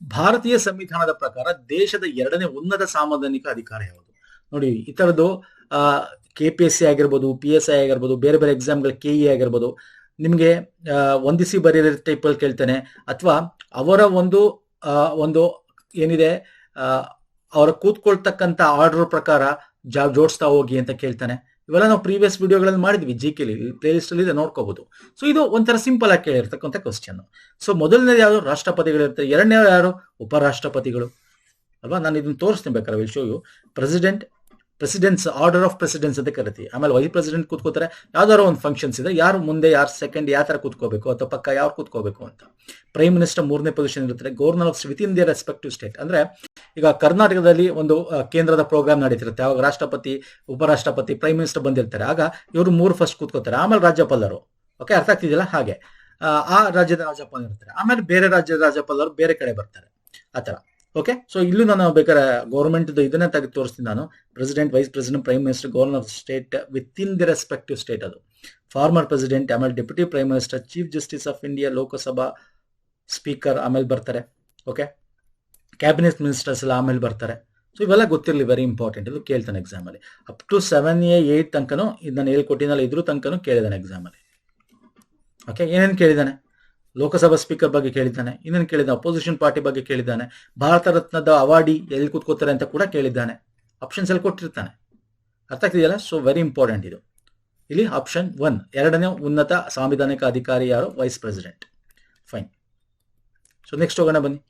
ಭಾರತೀಯ ಸಂವಿಧಾನದ ಪ್ರಕಾರ ದೇಶದ ಎರಡನೇ ಉನ್ನತ ಸಾಂವಿಧಾನಿಕ ಅಧಿಕಾರ ಯಾವುದು? ನೋಡಿ, ಈ ತರದ್ದು ಕೆ ಪಿ ಎಸ್ ಸಿ ಆಗಿರ್ಬೋದು ಪಿ ಎಸ್ ಐ ಆಗಿರ್ಬೋದು, ಬೇರೆ ಬೇರೆ ಎಕ್ಸಾಮ್ಗಳ ಕೆ ಇ ಆಗಿರ್ಬೋದು, ನಿಮಗೆ ಒಂದಿಸಿ ಬರೆಯೋ ಟೈಪಲ್ಲಿ ಕೇಳ್ತಾನೆ. ಅಥವಾ ಅವರ ಒಂದು ಒಂದು ಏನಿದೆ ಅವರ ಕೂತ್ಕೊಳ್ತಕ್ಕಂಥ ಆರ್ಡರ್ ಪ್ರಕಾರ ಜಾ, ಜೋಡಿಸ್ತಾ ಹೋಗಿ ಅಂತ ಕೇಳ್ತಾನೆ. ಇವೆಲ್ಲ ನಾವು ಪ್ರೀವಿಯಸ್ ವಿಡಿಯೋಗಳಲ್ಲಿ ಮಾಡಿದ್ವಿ ಜಿ ಕೆ ಪ್ಲೇ ಲಿಸ್ಟ್ ಅಲ್ಲಿ ಇದೆ ನೋಡ್ಕೋಬಹುದು ಸೊ ಇದು ಒಂಥರ ಸಿಂಪಲ್ ಆಗಿ ಕೇಳಿರ್ತಕ್ಕಂಥ ಕ್ವಶನ್ ಸೊ ಮೊದಲನೇದು ಯಾವುದು ರಾಷ್ಟ್ರಪತಿಗಳಿರ್ತಾರೆ. ಎರಡನೇ ಯಾರು? ಉಪರಾಷ್ಟ್ರಪತಿಗಳು. ಅಲ್ವಾ? ನಾನು ಇದನ್ನ ತೋರಿಸ್ತೀನಿ ಬೇಕಾದ್ರೆ will show you president presidents order of presidents ಅಂತ ಕರಿತೀವಿ. ಆಮೇಲೆ ವೈಸ್ ಪ್ರೆಸಿಡೆಂಟ್ ಕೂತ್ಕೋತಾರೆ. ಯಾವ್ದಾದ್ರು ಒಂದು ಫಂಕ್ಷನ್ಸ್ ಇದೆ ಯಾರು ಮುಂದೆ, ಯಾರು ಸೆಕೆಂಡ್ ಯಾವ ಥರ ಕೂತ್ಕೋಬೇಕು, ಅಥವಾ ಪಕ್ಕ ಯಾರು ಕೂತ್ಕೋಬೇಕು ಅಂತ. ಪ್ರೈಮ್ ಮಿನಿಸ್ಟರ್ ಮೂರನೇ ಪೊಸಿಷನ್ ಇರುತ್ತೆ governor of with in the respective state ಅಂದ್ರೆ ಈಗ ಕರ್ನಾಟಕದಲ್ಲಿ ಒಂದು ಕೇಂದ್ರದ ಪ್ರೋಗ್ರಾಮ್ ನಡೀತಿರುತ್ತೆ. ಅವಾಗ ರಾಷ್ಟ್ರಪತಿ, ಉಪರಾಷ್ಟ್ರಪತಿ ಪ್ರೈಮ್ ಮಿನಿಸ್ಟರ್ ಬಂದಿರ್ತಾರೆ. ಆಗ ಇವರು ಮೂರು ಫಸ್ಟ್ ಕೂತ್ಕೋತಾರೆ. ಆಮೇಲೆ ರಾಜ್ಯಪಾಲರು. ಓಕೆ ಅರ್ಥ ಆಗ್ತಿದೆಯಲ್ಲ? ಹಾಗೆ. ಆ ರಾಜ್ಯದ ರಾಜ್ಯಪಾಲರು ಇರ್ತಾರೆ. ಆಮೇಲೆ ಬೇರೆ ರಾಜ್ಯದ ರಾಜ್ಯಪಾಲರು ಬೇರೆ ಕಡೆ ಬರ್ತಾರೆ. ಆತರ ಓಕೆ ಸೊ ಇಲ್ಲೂ ನಾನು ಬೇಕಾದ್ರೆ ಗೌರ್ಮೆಂಟ್ ಇದನ್ನೇ ತೆಗೆದು ತೋರಿಸ್ತೀನಿ ನಾನು. President vice president prime minister governor of state with in the respective state ಅದು. ಫಾರ್ಮರ್ ಪ್ರೆಸಿಡೆಂಟ್ ಆಮೇಲೆ deputy prime minister chief justice of India Lok Sabha speaker ಆಮೇಲೆ ಬರ್ತಾರೆ. ಓಕೆ ಕ್ಯಾಬಿನೆಟ್ ಮಿನಿಸ್ಟರ್ಸ್ ಎಲ್ಲ ಆಮೇಲೆ ಬರ್ತಾರೆ. ಸೊ ಇವೆಲ್ಲ ಗೊತ್ತಿರಲಿ ವೆರಿ ಇಂಪಾರ್ಟೆಂಟ್ ಇದು ಕೇಳ್ತಾನೆ ಎಕ್ಸಾಮ್ ಅಲ್ಲಿ. Up to seven a eight ತನಕನೂ, ಇದು ನಾನು ಹೇಳ್ಕೊಟ್ಟಿನಲ್ಲ ಇದ್ರ ತನಕನೂ ಕೇಳಿದಾನೆ ಎಕ್ಸಾಮ್ ಅಲ್ಲಿ. ಓಕೆ ಏನೇನು ಕೇಳಿದಾನೆ ಲೋಕಸಭಾ ಸ್ಪೀಕರ್ ಬಗ್ಗೆ ಕೇಳಿದ್ದಾನೆ, ಇನ್ನೇನು ಕೇಳಿದ್ದಾನೆ ಅಪೋಸಿಷನ್ ಪಾರ್ಟಿ ಬಗ್ಗೆ ಕೇಳಿದ್ದಾನೆ, ಭಾರತ ರತ್ನದ ಅವಾರ್ಡಿ ಎಲ್ಲಿ ಕೂತ್ಕೋತಾರೆ ಅಂತ ಕೂಡ ಕೇಳಿದ್ದಾನೆ. ಆಪ್ಷನ್ಸ್ ಅಲ್ಲಿ ಕೊಟ್ಟಿರ್ತಾನೆ. ಅರ್ಥ ಆಗ್ತಿದೆಯಲ್ಲ? ಸೊ ವೆರಿ ಇಂಪಾರ್ಟೆಂಟ್ ಇದು. ಇಲ್ಲಿ ಆಪ್ಷನ್ ಒನ್ ಎರಡನೇ ಉನ್ನತ ಸಾಂವಿಧಾನಿಕ ಅಧಿಕಾರಿ ಯಾರು? Vice president fine so next ಹೋಗೋಣ ಬನ್ನಿ.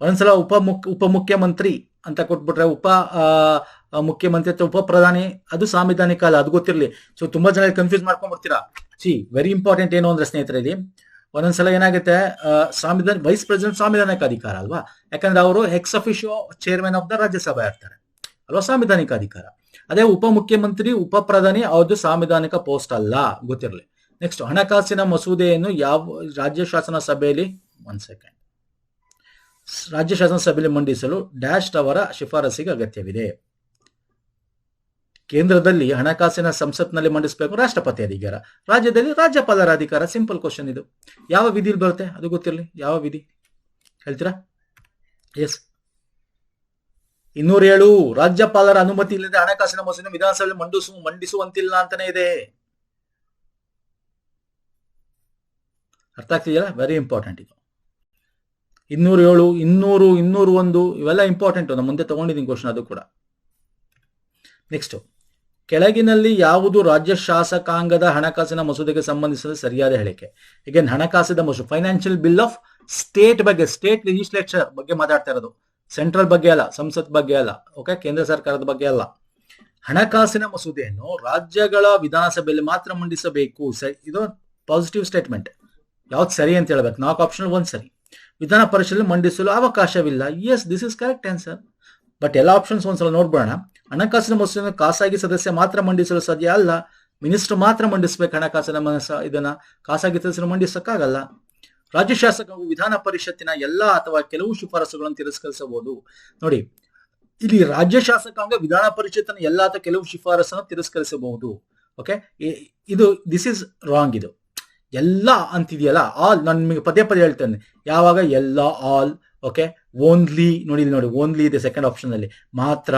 ಒಂದ್ಸಲ ಉಪ ಮುಖ್ಯ ಉಪಮುಖ್ಯಮಂತ್ರಿ ಅಂತ ಕೊಟ್ಬಿಟ್ರೆ ಉಪ ಮುಖ್ಯಮಂತ್ರಿ ಅಥವಾ ಉಪ ಪ್ರಧಾನಿ ಅದು ಸಾಂವಿಧಾನಿಕ ಅಲ್ಲ ಅದು ಗೊತ್ತಿರಲಿ. ಸೊ ತುಂಬಾ ಜನ ಕನ್ಫ್ಯೂಸ್ ಮಾಡ್ಕೊಂಡ್ಬಿಡ್ತೀರಾ? ಸಿ ವೆರಿ ಇಂಪಾರ್ಟೆಂಟ್ ಏನು ಅಂದ್ರೆ ಸ್ನೇಹಿತರೆ ಇಲ್ಲಿ. ಒಂದೊಂದ್ಸಲ ಏನಾಗುತ್ತೆ ಸಂವಿಧಾನ ವೈಸ್ ಪ್ರೆಸಿಡೆಂಟ್ ಸಾಂವಿಧಾನಿಕ ಅಧಿಕಾರ ಅಲ್ವಾ? ಯಾಕಂದ್ರೆ ಅವರು ex officio chairman of the Rajya Sabha ಇರ್ತಾರೆ ಅಲ್ವಾ? ಸಾಂವಿಧಾನಿಕ ಅಧಿಕಾರ. ಅದೇ ಉಪಮುಖ್ಯಮಂತ್ರಿ ಉಪ ಪ್ರಧಾನಿ, ಅವ್ರದ್ದು ಸಾಂವಿಧಾನಿಕ ಪೋಸ್ಟ್ ಅಲ್ಲ, ಗೊತ್ತಿರಲಿ. ನೆಕ್ಸ್ಟ್ ಹಣಕಾಸಿನ ಮಸೂದೆಯನ್ನು ಯಾವ ರಾಜ್ಯ ಶಾಸನ ಸಭೆಯಲ್ಲಿ ಒನ್ ಸೆಕೆಂಡ್ ರಾಜ್ಯ ಶಾಸನ ಸಭೆಯಲ್ಲಿ ಮಂಡಿಸಲು ಡ್ಯಾಶ್ ಅವರ ಶಿಫಾರಸಿಗೆ ಅಗತ್ಯವಿದೆ. ಕೇಂದ್ರದಲ್ಲಿ ಹಣಕಾಸಿನ ಸಂಸತ್ನಲ್ಲಿ ಮಂಡಿಸಬೇಕು ರಾಷ್ಟ್ರಪತಿ ಅಧಿಕಾರ, ರಾಜ್ಯದಲ್ಲಿ ರಾಜ್ಯಪಾಲರ ಅಧಿಕಾರ ಸಿಂಪಲ್ ಕ್ವಶನ್ ಇದು. ಯಾವ ವಿಧಿಲಿ ಬರುತ್ತೆ? ಅದು ಗೊತ್ತಿರಲಿ. ಯಾವ ವಿಧಿ? ಹೇಳ್ತೀರಾ? ಎಸ್ ಇನ್ನೂರ ಏಳು ರಾಜ್ಯಪಾಲರ ಅನುಮತಿ ಇಲ್ಲದೆ ಹಣಕಾಸಿನ ಮಸೂದೆ ವಿಧಾನಸಭೆಯಲ್ಲಿ ಮಂಡಿಸು ಮಂಡಿಸುವಂತಿಲ್ಲ ಅಂತಾನೆ ಇದೆ. ಅರ್ಥ ಆಗ್ತಿದೆಯಲ್ಲ? ವೆರಿ ಇಂಪಾರ್ಟೆಂಟ್ ಇದು. ಇನ್ನೂರ ಏಳು ಇನ್ನೂರು ಇನ್ನೂರು ಒಂದು ಇವೆಲ್ಲ ಇಂಪಾರ್ಟೆಂಟ್ ನಾನು ಮುಂದೆ ತಗೊಂಡಿದ್ದೀನಿ ಕ್ವಶನ್ ಅದು ಕೂಡ. ನೆಕ್ಸ್ಟ್ ಕೆಳಗಿನಲ್ಲಿ ಯಾವುದು ರಾಜ್ಯ ಶಾಸಕಾಂಗದ ಹಣಕಾಸಿನ ಮಸೂದೆಗೆ ಸಂಬಂಧಿಸಿದ ಸರಿಯಾದ ಹೇಳಿಕೆ. ಈಗ ಹಣಕಾಸಿನ ಮಸೂದೆ ಫೈನಾನ್ಷಿಯಲ್ ಬಿಲ್ ಆಫ್ ಸ್ಟೇಟ್ ಬಗ್ಗೆ ಸ್ಟೇಟ್ ಲೆಜಿಸ್ಲೇಚರ್ ಬಗ್ಗೆ ಮಾತಾಡ್ತಾ ಇರೋದು. ಸೆಂಟ್ರಲ್ ಬಗ್ಗೆ ಅಲ್ಲ, ಸಂಸತ್ ಬಗ್ಗೆ ಅಲ್ಲ ಓಕೆ ಕೇಂದ್ರ ಸರ್ಕಾರದ ಬಗ್ಗೆ ಅಲ್ಲ. ಹಣಕಾಸಿನ ಮಸೂದೆಯನ್ನು ರಾಜ್ಯಗಳ ವಿಧಾನಸಭೆಯಲ್ಲಿ ಮಾತ್ರ ಮಂಡಿಸಬೇಕು. ಇದು ಪಾಸಿಟಿವ್ ಸ್ಟೇಟ್ಮೆಂಟ್ ಯಾವ್ದು ಸರಿ ಅಂತ ಹೇಳ್ಬೇಕು. ನಾಲ್ಕು ಆಪ್ಷನ್ ಒಂದ್ ಸರಿ. ವಿಧಾನ ಪರಿಷತ್ ಮಂಡಿಸಲು ಅವಕಾಶವಿಲ್ಲ. Yes this is correct answer but ಎಲ್ಲ ಆಪ್ಷನ್ಸ್ ಒಂದ್ಸಲ ನೋಡ್ಬೋಣ ಹಣಕಾಸಿನ ಮಸೂದೆಯನ್ನು ಖಾಸಗಿ ಸದಸ್ಯ ಮಾತ್ರ ಮಂಡಿಸಲು ಸಾಧ್ಯ ಅಲ್ಲ, ಮಿನಿಸ್ಟರ್ ಮಾತ್ರ ಮಂಡಿಸಬೇಕು ಹಣಕಾಸಿನ ಇದನ್ನ ಖಾಸಗಿ ಸದಸ್ಯರು ಮಂಡಿಸಕ್ಕಾಗಲ್ಲ. ರಾಜ್ಯ ಶಾಸಕರು ವಿಧಾನ ಪರಿಷತ್ತಿನ ಎಲ್ಲಾ ಅಥವಾ ಕೆಲವು ಶಿಫಾರಸುಗಳನ್ನು ತಿರಸ್ಕರಿಸಬಹುದು. ನೋಡಿ, ಇಲ್ಲಿ ರಾಜ್ಯ ಶಾಸಕಾಂಗ ವಿಧಾನ ಪರಿಷತ್ತಿನ ಎಲ್ಲಾ ಅಥವಾ ಕೆಲವು ಶಿಫಾರಸನ್ನು ತಿರಸ್ಕರಿಸಬಹುದು. ಓಕೆ ಇದು ದಿಸ್ ಇಸ್ ರಾಂಗ್ ಇದು. ಎಲ್ಲ ಅಂತಿದೆಯಲ್ಲ ಆಲ್ ನಾನು ನಿಮಗೆ ಪದೇ ಪದೇ ಹೇಳ್ತೇನೆ. ಯಾವಾಗ? ಎಲ್ಲ ಆಲ್ ಓಕೆ ಓನ್ಲಿ ನೋಡಿ ನೋಡಿ ಓನ್ಲಿ ಇದೆ ಸೆಕೆಂಡ್ ಆಪ್ಷನ್ ಅಲ್ಲಿ. ಮಾತ್ರ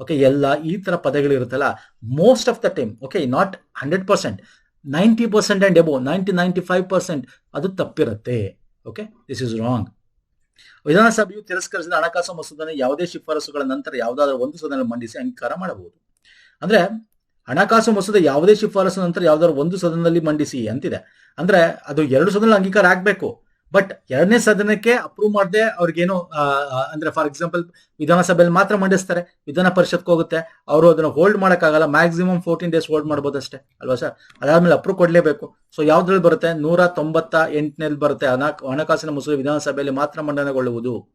ಓಕೆ ಎಲ್ಲ ಈ ತರ ಪದಗಳಿರುತ್ತಲ್ಲ most of the time okay not hundred percent ninety percent and above ninety ninety five percent ಅದು ತಪ್ಪಿರುತ್ತೆ. ಓಕೆ ದಿಸ್ ಇಸ್ ರಾಂಗ್ ವಿಧಾನಸಭೆಯು ತಿರಸ್ಕರಿಸಿದ ಹಣಕಾಸು ಮಸೂದನೆ ಯಾವುದೇ ಶಿಫಾರಸುಗಳ ನಂತರ ಯಾವುದಾದ್ರೂ ಒಂದು ಸದನ ಮಂಡಿಸಿ ಅಂಗೀಕಾರ ಮಾಡಬಹುದು. ಅಂದ್ರೆ, ಹಣಕಾಸು ಮಸೂದೆ ಯಾವುದೇ ಶಿಫಾರಸು ನಂತರ ಯಾವ್ದಾದ್ರು ಒಂದು ಸದನದಲ್ಲಿ ಮಂಡಿಸಿ ಅಂತಿದೆ. ಅಂದ್ರೆ, ಅದು ಎರಡು ಸದನ ಅಂಗೀಕಾರ ಆಗ್ಬೇಕು. ಬಟ್ ಎರಡನೇ ಸದನಕ್ಕೆ ಅಪ್ರೂವ್ ಮಾಡದೆ ಅವ್ರಿಗೇನು ಅಂದ್ರೆ ಫಾರ್ ಎಕ್ಸಾಂಪಲ್ ವಿಧಾನಸಭೆಯಲ್ಲಿ ಮಾತ್ರ ಮಂಡಿಸ್ತಾರೆ, ವಿಧಾನ ಪರಿಷತ್ಗೆ ಹೋಗುತ್ತೆ, ಅವರು ಅದನ್ನ ಹೋಲ್ಡ್ ಮಾಡೋಕ್ಕಾಗಲ್ಲ ಮ್ಯಾಕ್ಸಿಮಮ್ ಫೋರ್ಟೀನ್ ಡೇಸ್ ಹೋಲ್ಡ್ ಮಾಡ್ಬೋದು ಅಷ್ಟೇ ಅಲ್ವಾ ಸರ್ ಅದಾದ್ಮೇಲೆ ಅಪ್ರೂವ್ ಕೊಡಲೇಬೇಕು. ಸೊ ಯಾವ್ದ್ರಲ್ಲಿ ಬರುತ್ತೆ? ನೂರ ತೊಂಬತ್ತ ಎಂಟನೇಲಿ ಬರುತ್ತೆ ಹಣ- ಹಣಕಾಸಿನ ಮಸೂದೆ ವಿಧಾನಸಭೆಯಲ್ಲಿ ಮಾತ್ರ ಮಂಡನೆಗೊಳ್ಳುವುದು.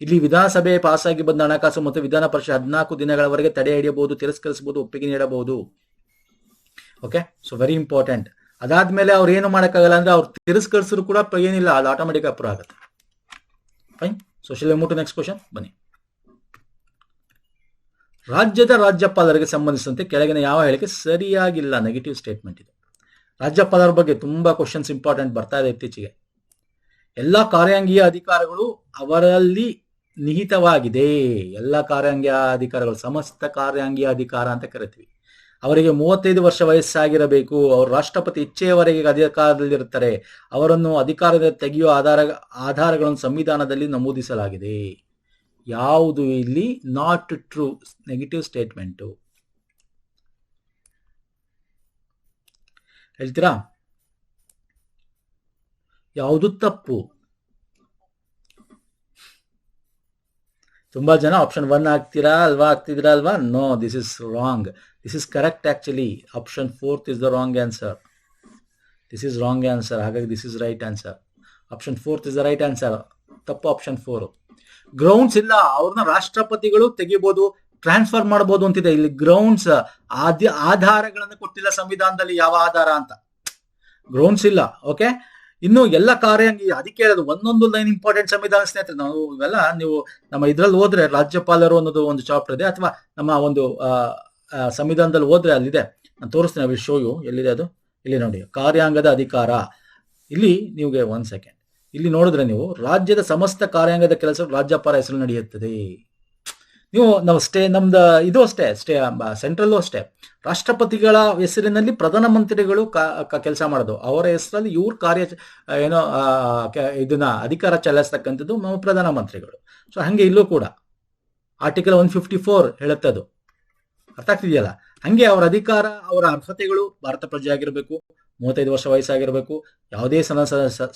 ಇಲ್ಲಿ ವಿಧಾನಸಭೆ ಪಾಸಾಗಿ ಬಂದ ಹಣಕಾಸು ಮತ್ತು ವಿಧಾನ ಪರಿಷತ್ ಹದಿನಾಲ್ಕು ದಿನಗಳವರೆಗೆ ತಡೆ ಹಿಡಿಯಬಹುದು, ತಿರಸ್ಕರಿಸಬಹುದು, ಒಪ್ಪಿಗೆ ನೀಡಬಹುದು. ಓಕೆ ಸೊ ವೆರಿ ಇಂಪಾರ್ಟೆಂಟ್ ಅದಾದ್ಮೇಲೆ ಅವ್ರು ಏನು ಮಾಡೋಕ್ಕಾಗಲ್ಲ ಅಂದ್ರೆ ಅವ್ರು ತಿರಸ್ಕರಿಸಿದ್ರು ಕೂಡ ಏನಿಲ್ಲ, ಅದು ಆಟೋಮೆಟಿಕ್ ಅಪ್ರೂವ್ ಆಗುತ್ತೆ. Fine so shall move to next question ಬನ್ನಿ. ರಾಜ್ಯದ ರಾಜ್ಯಪಾಲರಿಗೆ ಸಂಬಂಧಿಸಿದಂತೆ ಕೆಳಗಿನ ಯಾವ ಹೇಳಿಕೆ ಸರಿಯಾಗಿಲ್ಲ ನೆಗೆಟಿವ್ ಸ್ಟೇಟ್ಮೆಂಟ್ ಇದೆ. ರಾಜ್ಯಪಾಲರ ಬಗ್ಗೆ ತುಂಬಾ ಕ್ವಶನ್ಸ್ ಇಂಪಾರ್ಟೆಂಟ್ ಬರ್ತಾ ಇದೆ ಇತ್ತೀಚೆಗೆ. ಎಲ್ಲ ಕಾರ್ಯಾಂಗೀಯ ಅಧಿಕಾರಗಳು ಅವರಲ್ಲಿ ನಿಹಿತವಾಗಿದೆ. ಎಲ್ಲ ಕಾರ್ಯಾಂಗೀಯ ಅಧಿಕಾರಗಳು, ಸಮಸ್ತ ಕಾರ್ಯಾಂಗೀಯ ಅಧಿಕಾರ ಅಂತ ಕರಿತೀವಿ. ಅವರಿಗೆ ಮೂವತ್ತೈದು ವರ್ಷ ವಯಸ್ಸಾಗಿರಬೇಕು, ಅವರು ರಾಷ್ಟ್ರಪತಿ ಇಚ್ಛೆಯವರೆಗೆ ಅಧಿಕಾರದಲ್ಲಿರುತ್ತಾರೆ, ಅವರನ್ನು ಅಧಿಕಾರದ ತೆಗೆಯುವ ಆಧಾರ, ಆಧಾರಗಳನ್ನು ಸಂವಿಧಾನದಲ್ಲಿ ನಮೂದಿಸಲಾಗಿದೆ. ಯಾವುದು ಇಲ್ಲಿ? ನಾಟ್ ಟ್ರೂ ನೆಗೆಟಿವ್ ಸ್ಟೇಟ್ಮೆಂಟು ಹೇಳ್ತೀರಾ? ಯಾವುದು ತಪ್ಪು? ತುಂಬಾ ಜನ ಆಪ್ಷನ್ ಒನ್ ಆಗ್ತೀರಾ ಅಲ್ವಾ ಆಗ್ತಿದ್ದೀರಾ ಅಲ್ವಾ? No this is wrong this is correct actually option fourth is the wrong answer this is wrong answer ಹಾಗಾಗಿ this is right answer option fourth is the right answer ತಪ್ಪು ಆಪ್ಷನ್ ಫೋರ್ ಗ್ರೌಂಡ್ಸ್ ಇಲ್ಲ. ಅವ್ರನ್ನ ರಾಷ್ಟ್ರಪತಿಗಳು ತೆಗಿಬೋದು transfer ಮಾಡಬಹುದು ಅಂತಿದೆ. ಇಲ್ಲಿ grounds ಆದ್ಯ ಆಧಾರಗಳನ್ನು ಕೊಟ್ಟಿಲ್ಲ ಸಂವಿಧಾನದಲ್ಲಿ ಯಾವ ಆಧಾರ ಅಂತ. ಗ್ರೌಂಡ್ಸ್ ಇಲ್ಲ ಓಕೆ ಇನ್ನು ಎಲ್ಲ ಕಾರ್ಯಾಂಗ ಅದಕ್ಕೆ ಹೇಳೋದು ಒಂದೊಂದು ಲೈನ್ ಇಂಪಾರ್ಟೆಂಟ್ ಸಂವಿಧಾನ ಸ್ನೇಹಿತರೆ, ನಾವು ಇವೆಲ್ಲ ನೀವು ನಮ್ಮ ಇದ್ರಲ್ಲಿ ಹೋದ್ರೆ ರಾಜ್ಯಪಾಲರು ಅನ್ನೋದು ಒಂದು ಚಾಪ್ಟರ್ ಇದೆ, ಅಥವಾ ನಮ್ಮ ಒಂದು ಸಂವಿಧಾನದಲ್ಲಿ ಹೋದ್ರೆ ಅಲ್ಲಿದೆ. ನಾನು ತೋರಿಸ್ತೀನಿ ವಿ ಶೋ ಯು ಎಲ್ಲಿದೆ ಅದು? ಇಲ್ಲಿ ನೋಡಿ. ಕಾರ್ಯಾಂಗದ ಅಧಿಕಾರ. ಇಲ್ಲಿ ನಿಮಗೆ ಒಂದ್ ಸೆಕೆಂಡ್ ಇಲ್ಲಿ ನೋಡಿದ್ರೆ ನೀವು ರಾಜ್ಯದ ಸಮಸ್ತ ಕಾರ್ಯಾಂಗದ ಕೆಲಸ ರಾಜ್ಯಪಾಲ ಹೆಸರು ನಡೆಯುತ್ತದೆ. ನೀವು ನಾವು ಸ್ಟೇ, ನಮ್ದು ಇದು ಅಷ್ಟೇ, ಸ್ಟೇ ಸೆಂಟ್ರಲ್ಲೂ ಅಷ್ಟೇ. ರಾಷ್ಟ್ರಪತಿಗಳ ಹೆಸರಿನಲ್ಲಿ ಪ್ರಧಾನಮಂತ್ರಿಗಳು ಕೆಲಸ ಮಾಡೋದು. ಅವರ ಹೆಸರಲ್ಲಿ ಇವ್ರ ಕಾರ್ಯ, ಏನೋ ಇದನ್ನ ಅಧಿಕಾರ ಚಲಾಯಿಸ್ತಕ್ಕಂಥದ್ದು ನಮ್ಮ ಪ್ರಧಾನಮಂತ್ರಿಗಳು ಸೊ ಹಂಗೆ ಇಲ್ಲೂ ಕೂಡ. ಆರ್ಟಿಕಲ್ ಒನ್ ಫಿಫ್ಟಿ ಫೋರ್ ಹೇಳುತ್ತೆ ಅದು ಅರ್ಥ ಆಗ್ತಿದೆಯಲ್ಲ? ಹಂಗೆ ಅವರ ಅಧಿಕಾರ, ಅವರ ಅರ್ಹತೆಗಳು ಭಾರತ ಪ್ರಜೆ ಆಗಿರಬೇಕು ಮೂವತ್ತೈದು ವರ್ಷ ವಯಸ್ಸಾಗಿರಬೇಕು, ಯಾವುದೇ ಸನ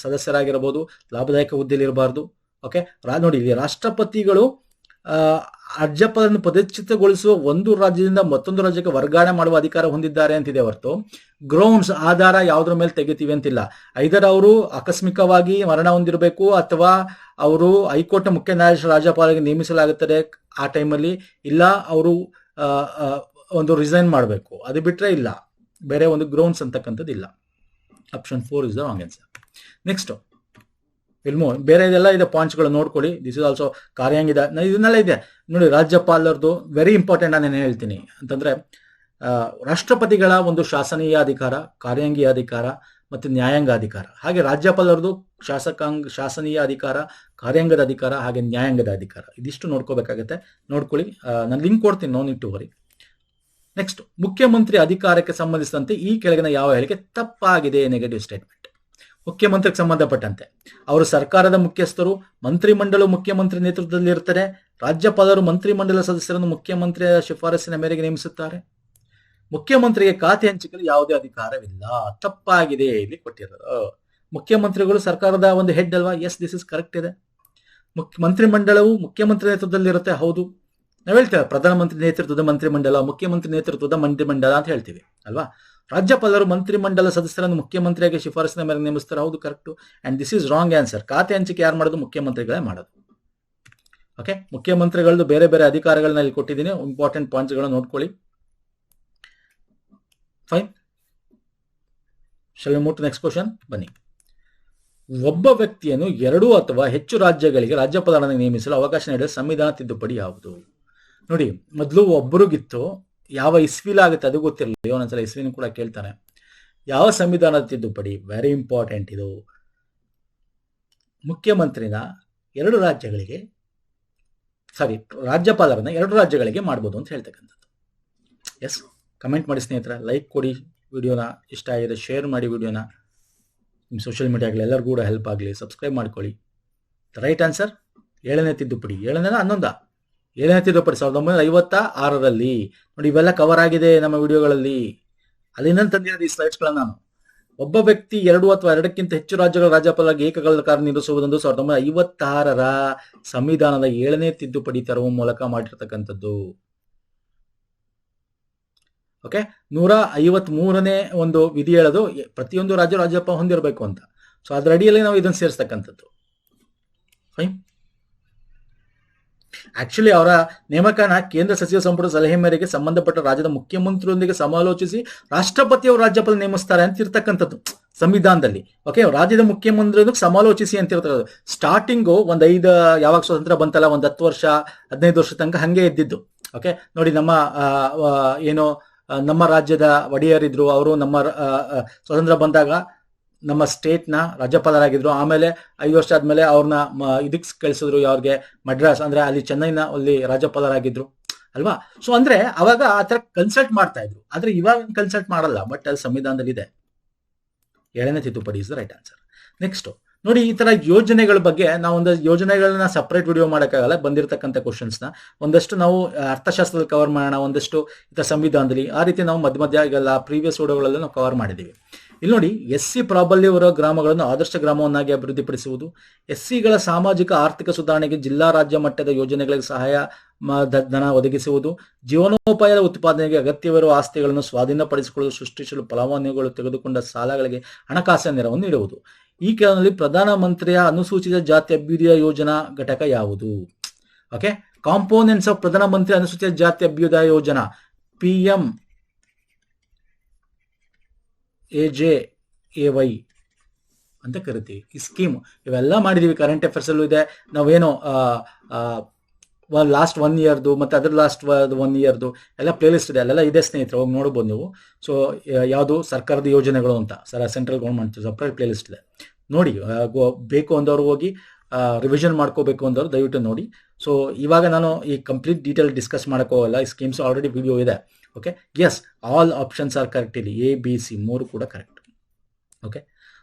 ಸದಸ್ಯರಾಗಿರ್ಬೋದು, ಲಾಭದಾಯಕ ಹುದ್ದೆಯಲ್ಲಿ ಇರಬಾರ್ದು. ಓಕೆ ನೋಡಿ ರಾಷ್ಟ್ರಪತಿಗಳು ಆ, ರಾಜ್ಯಪಾಲನ್ನು ಪದಚ್ಯುತಗೊಳಿಸುವ ಒಂದು ರಾಜ್ಯದಿಂದ ಮತ್ತೊಂದು ರಾಜ್ಯಕ್ಕೆ ವರ್ಗಾವಣೆ ಮಾಡುವ ಅಧಿಕಾರ ಹೊಂದಿದ್ದಾರೆ ಅಂತಿದೆ ಹೊರತು. ಗ್ರೌಂಡ್ಸ್ ಆಧಾರ ಯಾವುದ್ರ ಮೇಲೆ ತೆಗಿತೀವಿ ಅಂತಿಲ್ಲ. ಐದರ ಅವರು ಆಕಸ್ಮಿಕವಾಗಿ ಮರಣ ಹೊಂದಿರಬೇಕು ಅಥವಾ ಅವರು ಹೈಕೋರ್ಟ್ ಮುಖ್ಯ ನ್ಯಾಯಾಧೀಶ ರಾಜ್ಯಪಾಲರಿಗೆ ನೇಮಿಸಲಾಗುತ್ತದೆ ಆ ಟೈಮಲ್ಲಿ ಇಲ್ಲ ಅವರು ಒಂದು ರಿಸೈನ್ ಮಾಡಬೇಕು. ಅದು ಬಿಟ್ಟರೆ ಇಲ್ಲ. ಬೇರೆ ಒಂದು ಗ್ರೌಂಡ್ಸ್ ಅಂತಕ್ಕಂಥದ್ದು ಇಲ್ಲ. Option four is the wrong answer next film ಬೇರೆ ಇದೆಲ್ಲ ಇದೆ ಪಾಯಿಂಟ್ಸ್ಗಳು ನೋಡ್ಕೊಳ್ಳಿ. ದಿಸ್ ಇಸ್ ಆಲ್ಸೋ ಕಾರ್ಯಾಂಗಿದ ಇದೆ ಇದನ್ನೆಲ್ಲ ಇದೆ. ನೋಡಿ ರಾಜ್ಯಪಾಲರದು ವೆರಿ ಇಂಪಾರ್ಟೆಂಟ್ ನಾನು ಹೇಳ್ತೀನಿ. ಅಂತಂದ್ರೆ ರಾಷ್ಟ್ರಪತಿಗಳ ಒಂದು ಶಾಸನೀಯ ಅಧಿಕಾರ ಕಾರ್ಯಾಂಗೀಯ ಅಧಿಕಾರ ಮತ್ತು ನ್ಯಾಯಾಂಗ ಅಧಿಕಾರ. ಹಾಗೆ ರಾಜ್ಯಪಾಲರದು ಶಾಸಕಾಂಗ, ಶಾಸನೀಯ ಅಧಿಕಾರ, ಕಾರ್ಯಾಂಗದ ಅಧಿಕಾರ ಹಾಗೆ ನ್ಯಾಯಾಂಗದ ಅಧಿಕಾರ. ಇದಿಷ್ಟು ನೋಡ್ಕೋಬೇಕಾಗತ್ತೆ. ನೋಡ್ಕೊಳ್ಳಿ. ನಾನು ಲಿಂಕ್ ಕೊಡ್ತೀನಿ. ನೋ ಟು ವರಿ ನೆಕ್ಸ್ಟ್ ಮುಖ್ಯಮಂತ್ರಿ ಅಧಿಕಾರಕ್ಕೆ ಸಂಬಂಧಿಸಿದಂತೆ ಈ ಕೆಳಗಿನ ಯಾವ ಹೇಳಿಕೆ ತಪ್ಪಾಗಿದೆ ನೆಗೆಟಿವ್ ಸ್ಟೇಟ್ಮೆಂಟ್ ಮುಖ್ಯಮಂತ್ರಿಗೆ ಸಂಬಂಧಪಟ್ಟಂತೆ. ಅವರು ಸರ್ಕಾರದ ಮುಖ್ಯಸ್ಥರು ಮಂತ್ರಿಮಂಡಲ ಮುಖ್ಯಮಂತ್ರಿ ನೇತೃತ್ವದಲ್ಲಿ ಇರ್ತಾರೆ ರಾಜ್ಯಪಾಲರು ಮಂತ್ರಿಮಂಡಲ ಸದಸ್ಯರನ್ನು ಮುಖ್ಯಮಂತ್ರಿಯ ಶಿಫಾರಸಿನ ಮೇರೆಗೆ ನೇಮಿಸುತ್ತಾರೆ. ಮುಖ್ಯಮಂತ್ರಿಗೆ ಖಾತೆ ಹಂಚಿಕೆಯಲ್ಲಿ ಯಾವುದೇ ಅಧಿಕಾರವಿಲ್ಲ. ತಪ್ಪಾಗಿದೆ ಇಲ್ಲಿ ಕೊಟ್ಟಿರೋದು. ಮುಖ್ಯಮಂತ್ರಿಗಳು ಸರ್ಕಾರದ ಒಂದು ಹೆಡ್ ಅಲ್ವಾ? ಎಸ್ ದಿಸ್ ಇಸ್ ಕರೆಕ್ಟ್ ಇದೆ. ಮುಖ್ಯ ಮಂತ್ರಿಮಂಡಲವು ಮುಖ್ಯಮಂತ್ರಿ ನೇತೃತ್ವದಲ್ಲಿ ಇರುತ್ತೆ ಹೌದು. ನಾವು ಹೇಳ್ತೇವೆ ಪ್ರಧಾನಮಂತ್ರಿ ನೇತೃತ್ವದ ಮಂತ್ರಿಮಂಡಲ, ಮುಖ್ಯಮಂತ್ರಿ ನೇತೃತ್ವದ ಮಂತ್ರಿಮಂಡಲ ಅಂತ ಹೇಳ್ತೀವಿ, ಅಲ್ವಾ? ರಾಜ್ಯಪಾಲರು ಮಂತ್ರಿಮಂಡಲ ಸದಸ್ಯರನ್ನು ಮುಖ್ಯಮಂತ್ರಿಯಾಗಿ ಶಿಫಾರಸಿನ ಮೇಲೆ ನೇಮಿಸ್ತಾರೆ, ಹೌದು correct and this is wrong answer ಖಾತೆ ಹಂಚಿಕೆ ಯಾರು ಮಾಡೋದು? ಮುಖ್ಯಮಂತ್ರಿಗಳೇ ಮಾಡೋದು. ಓಕೆ ಮುಖ್ಯಮಂತ್ರಿಗಳದ್ದು ಬೇರೆ ಬೇರೆ ಅಧಿಕಾರಗಳನ್ನ ಇಲ್ಲಿ ಕೊಟ್ಟಿದ್ದೀನಿ ಇಂಪಾರ್ಟೆಂಟ್ ಪಾಯಿಂಟ್ಸ್ಗಳನ್ನ ನೋಡ್ಕೊಳ್ಳಿ. Fine shall move next question ಬನ್ನಿ. ಒಬ್ಬ ವ್ಯಕ್ತಿಯನ್ನು ಎರಡು ಅಥವಾ ಹೆಚ್ಚು ರಾಜ್ಯಗಳಿಗೆ ರಾಜ್ಯಪಾಲರನ್ನು ನೇಮಿಸಲು ಅವಕಾಶ ನೀಡಲು ಸಂವಿಧಾನ ತಿದ್ದುಪಡಿ ಯಾವುದು? ನೋಡಿ, ಮೊದಲು ಒಬ್ಬರಿಗಿತ್ತು ಯಾವ ಇಸ್ವಿಲಾಗುತ್ತೆ ಅದು ಗೊತ್ತಿರಲಿಲ್ಲ. ಒಂದೊಂದ್ಸಲ ಇಸ್ವಿನ ಕೂಡ ಕೇಳ್ತಾನೆ. ಯಾವ ಸಂವಿಧಾನದ ತಿದ್ದುಪಡಿ? ವೆರಿ ಇಂಪಾರ್ಟೆಂಟ್ ಇದು. ಮುಖ್ಯಮಂತ್ರಿನ ಎರಡು ರಾಜ್ಯಗಳಿಗೆ ಸಾರಿ ರಾಜ್ಯಪಾಲರನ್ನ ಎರಡು ರಾಜ್ಯಗಳಿಗೆ ಮಾಡ್ಬೋದು ಅಂತ ಹೇಳ್ತಕ್ಕಂಥದ್ದು. ಎಸ್ ಕಮೆಂಟ್ ಮಾಡಿ ಸ್ನೇಹಿತರ ಲೈಕ್ ಕೊಡಿ ವಿಡಿಯೋನ. ಇಷ್ಟ ಆಗಿದೆ ಶೇರ್ ಮಾಡಿ ವಿಡಿಯೋನ. ನಿಮ್ಮ ಸೋಷಿಯಲ್ ಮೀಡಿಯಾಗಳು ಎಲ್ಲರಿಗೂ ಕೂಡ ಹೆಲ್ಪ್ ಆಗಲಿ. ಸಬ್ಸ್ಕ್ರೈಬ್ ಮಾಡ್ಕೊಳ್ಳಿ. ರೈಟ್ ಆನ್ಸರ್ ಏಳನೇ ತಿದ್ದುಪಡಿ. ಏಳನೇನ? ಹನ್ನೊಂದ? ಏಳನೇ ತಿದ್ದುಪಡಿ ಸಾವಿರದ ಒಂಬೈನೂರ ಐವತ್ತ ಆರರಲ್ಲಿ ನೋಡಿ, ಇವೆಲ್ಲ ಕವರ್ ಆಗಿದೆ ನಮ್ಮ ವಿಡಿಯೋಗಳಲ್ಲಿ. ಅಲ್ಲಿಂದ ತಂದಿರೋದು ಈ ಸ್ಲೈಡ್ಸ್ಗಳನ್ನ ನಾನು. ಒಬ್ಬ ವ್ಯಕ್ತಿ ಎರಡು ಅಥವಾ ಎರಡಕ್ಕಿಂತ ಹೆಚ್ಚು ರಾಜ್ಯಗಳ ರಾಜ್ಯಪಾಲಾಗಿ ಏಕಕಾಲ ಕಾರ್ಯನಿರ್ವಹಿಸುವುದೊಂದು ಸಾವಿರದ ಒಂಬೈನೂರ ಐವತ್ತಾರರ ಸಂವಿಧಾನದ ಏಳನೇ ತಿದ್ದುಪಡಿ ತರುವ ಮೂಲಕ ಮಾಡಿರ್ತಕ್ಕಂಥದ್ದು. ಓಕೆ? ನೂರ ಐವತ್ ಮೂರನೇ ಒಂದು ವಿಧಿ ಹೇಳೋದು ಪ್ರತಿಯೊಂದು ರಾಜ್ಯ ರಾಜ್ಯಪಾಲ ಹೊಂದಿರಬೇಕು ಅಂತ. ಸೊ ಅದರ ಅಡಿಯಲ್ಲಿ ನಾವು ಇದನ್ನು ಸೇರಿಸ್ತಕ್ಕಂಥದ್ದು. ಫೈನ್ ಆಕ್ಚುಲಿ ಅವರ ನೇಮಕನ ಕೇಂದ್ರ ಸಚಿವ ಸಂಪುಟ ಸಲಹೆ ಮೇರೆಗೆ ಸಂಬಂಧಪಟ್ಟ ರಾಜ್ಯದ ಮುಖ್ಯಮಂತ್ರಿಯೊಂದಿಗೆ ಸಮಾಲೋಚಿಸಿ ರಾಷ್ಟ್ರಪತಿಯವರು ರಾಜ್ಯಪಾಲ ನೇಮಿಸ್ತಾರೆ ಅಂತ ಇರ್ತಕ್ಕಂಥದ್ದು ಸಂವಿಧಾನದಲ್ಲಿ ಓಕೆ ರಾಜ್ಯದ ಮುಖ್ಯಮಂತ್ರಿಯೊಂದಿಗೆ ಸಮಾಲೋಚಿಸಿ ಅಂತ ಇರ್ತಕ್ಕಂಥದ್ದು ಸ್ಟಾರ್ಟಿಂಗು ಒಂದ್ ಐದು, ಯಾವಾಗ ಸ್ವತಂತ್ರ ಬಂತಲ್ಲ, ಒಂದ್ ಹತ್ತು ವರ್ಷ, ಹದಿನೈದು ವರ್ಷ ತನಕ ಹಂಗೆ ಇದ್ದಿದ್ದು. ಓಕೆ ನೋಡಿ ನಮ್ಮ ಏನು ನಮ್ಮ ರಾಜ್ಯದ ಒಡೆಯರಿದ್ರು, ಅವರು ನಮ್ಮ ಸ್ವತಂತ್ರ ಬಂದಾಗ ನಮ್ಮ ಸ್ಟೇಟ್ನ ರಾಜ್ಯಪಾಲರಾಗಿದ್ರು. ಆಮೇಲೆ ಐದು ವರ್ಷ ಆದ್ಮೇಲೆ ಅವ್ರನ್ನ ಇದಕ್ಕೆ ಕಳಿಸಿದ್ರು ಅವ್ರಿಗೆ ಮಡ್ರಾಸ್ ಅಂದ್ರೆ ಅಲ್ಲಿ ಚೆನ್ನೈನ ಅಲ್ಲಿ ರಾಜ್ಯಪಾಲರಾಗಿದ್ರು. ಅಲ್ವಾ? ಸೊ ಅಂದ್ರೆ ಅವಾಗ ಆ ತರ ಕನ್ಸಲ್ಟ್ ಮಾಡ್ತಾ ಇದ್ರು. ಆದ್ರೆ ಇವಾಗ ಕನ್ಸಲ್ಟ್ ಮಾಡಲ್ಲ. ಬಟ್ ಅಲ್ಲಿ ಸಂವಿಧಾನದಲ್ಲಿ ಇದೆ. ಏಳನೇ ತಿದ್ದುಪಡಿ is the right answer next ನೋಡಿ ಈ ತರ ಯೋಜನೆಗಳ ಬಗ್ಗೆ ನಾವು ಒಂದು ಯೋಜನೆಗಳನ್ನ ಸಪ್ರೇಟ್ ವಿಡಿಯೋ ಮಾಡೋಕ್ಕಾಗಲ್ಲ. ಬಂದಿರತಕ್ಕಂಥ ಕ್ವಶನ್ಸ್ನ ಒಂದಷ್ಟು ನಾವು ಅರ್ಥಶಾಸ್ತ್ರದಲ್ಲಿ ಕವರ್ ಮಾಡೋಣ. ಒಂದಷ್ಟು ಇತರ ಸಂವಿಧಾನದಲ್ಲಿ ಆ ರೀತಿ ನಾವು ಮಧ್ಯ ಮಧ್ಯ ಈಗೆಲ್ಲ ಪ್ರೀವಿಯಸ್ ವಿಡಿಯೋಗಳಲ್ಲೂ ನಾವು ಕವರ್ ಮಾಡಿದ್ದೀವಿ. ಇಲ್ಲಿ ನೋಡಿ ಎಸ್ ಸಿ ಪ್ರಾಬಲ್ಯವಿರುವ ಗ್ರಾಮಗಳನ್ನು ಆದರ್ಶ ಗ್ರಾಮವನ್ನಾಗಿ ಅಭಿವೃದ್ಧಿಪಡಿಸುವುದು ಎಸ್ ಸಿಗಳ ಸಾಮಾಜಿಕ ಆರ್ಥಿಕ ಸುಧಾರಣೆಗೆ ಜಿಲ್ಲಾ ರಾಜ್ಯ ಮಟ್ಟದ ಯೋಜನೆಗಳಿಗೆ ಸಹಾಯ ಧನ ಒದಗಿಸುವುದು, ಜೀವನೋಪಾಯದ ಉತ್ಪಾದನೆಗೆ ಅಗತ್ಯವಿರುವ ಆಸ್ತಿಗಳನ್ನು ಸ್ವಾಧೀನಪಡಿಸಿಕೊಳ್ಳಲು ಸೃಷ್ಟಿಸಲು ಫಲಾನುಭವಿಗಳು ತೆಗೆದುಕೊಂಡ ಸಾಲಗಳಿಗೆ ಹಣಕಾಸಿನ ನೆರವನ್ನು ನೀಡುವುದು. ಈ ಕೆಲದಲ್ಲಿ ಪ್ರಧಾನ ಮಂತ್ರಿಯ ಅನುಸೂಚಿತ ಜಾತಿ ಅಭ್ಯುದಯ ಯೋಜನಾ ಘಟಕ ಯಾವುದು? ಓಕೆ, ಕಾಂಪೋನೆಂಟ್ಸ್ ಆಫ್ ಪ್ರಧಾನಮಂತ್ರಿ ಅನುಸೂಚಿತ ಜಾತಿ ಅಭ್ಯುದಯ ಯೋಜನಾ, P M A J A Y ಅಂತ ಕರಿತೀವಿ. ಈ ಸ್ಕೀಮ್ ಇವೆಲ್ಲ ಮಾಡಿದೀವಿ. ಕರೆಂಟ್ ಅಫೇರ್ಸ್ ಅಲ್ಲೂ ಇದೆ. ನಾವೇನೋ ಲಾಸ್ಟ್ ಒನ್ ಇಯರ್ದು ಮತ್ತೆ ಅದ್ರ ಲಾಸ್ಟ್ ಒನ್ ಇಯರ್ದು ಎಲ್ಲ ಪ್ಲೇಲಿಸ್ಟ್ ಇದೆ. ಅಲ್ಲೆಲ್ಲ ಇದೆ ಸ್ನೇಹಿತರೆ, ಹೋಗಿ ನೋಡ್ಬೋದು ನೀವು. ಸೊ ಯಾವುದು ಸರ್ಕಾರದ ಯೋಜನೆಗಳು ಅಂತ, sir central government separate playlist ಇದೆ. ನೋಡಿ ಬೇಕು ಅಂದವ್ರು ಹೋಗಿ ರಿವಿಷನ್ ಮಾಡ್ಕೋಬೇಕು ಅಂದವರು ದಯವಿಟ್ಟು ನೋಡಿ. ಸೊ ಇವಾಗ ನಾನು ಈ ಕಂಪ್ಲೀಟ್ ಡೀಟೇಲ್ ಡಿಸ್ಕಸ್ ಮಾಡೋಕ್ಕೋಲ್ಲ ಹೋಗಲ್ಲ. ಈ ಸ್ಕೀಮ್ಸ್ ಆಲ್ರೆಡಿ ವಿಡಿಯೋ ಇದೆ. Okay yes all options are correct ಇಲ್ಲಿ. ಎ ಬಿ ಸಿ ಮೂರು ಕೂಡ ಕರೆಕ್ಟ್ ಓಕೆ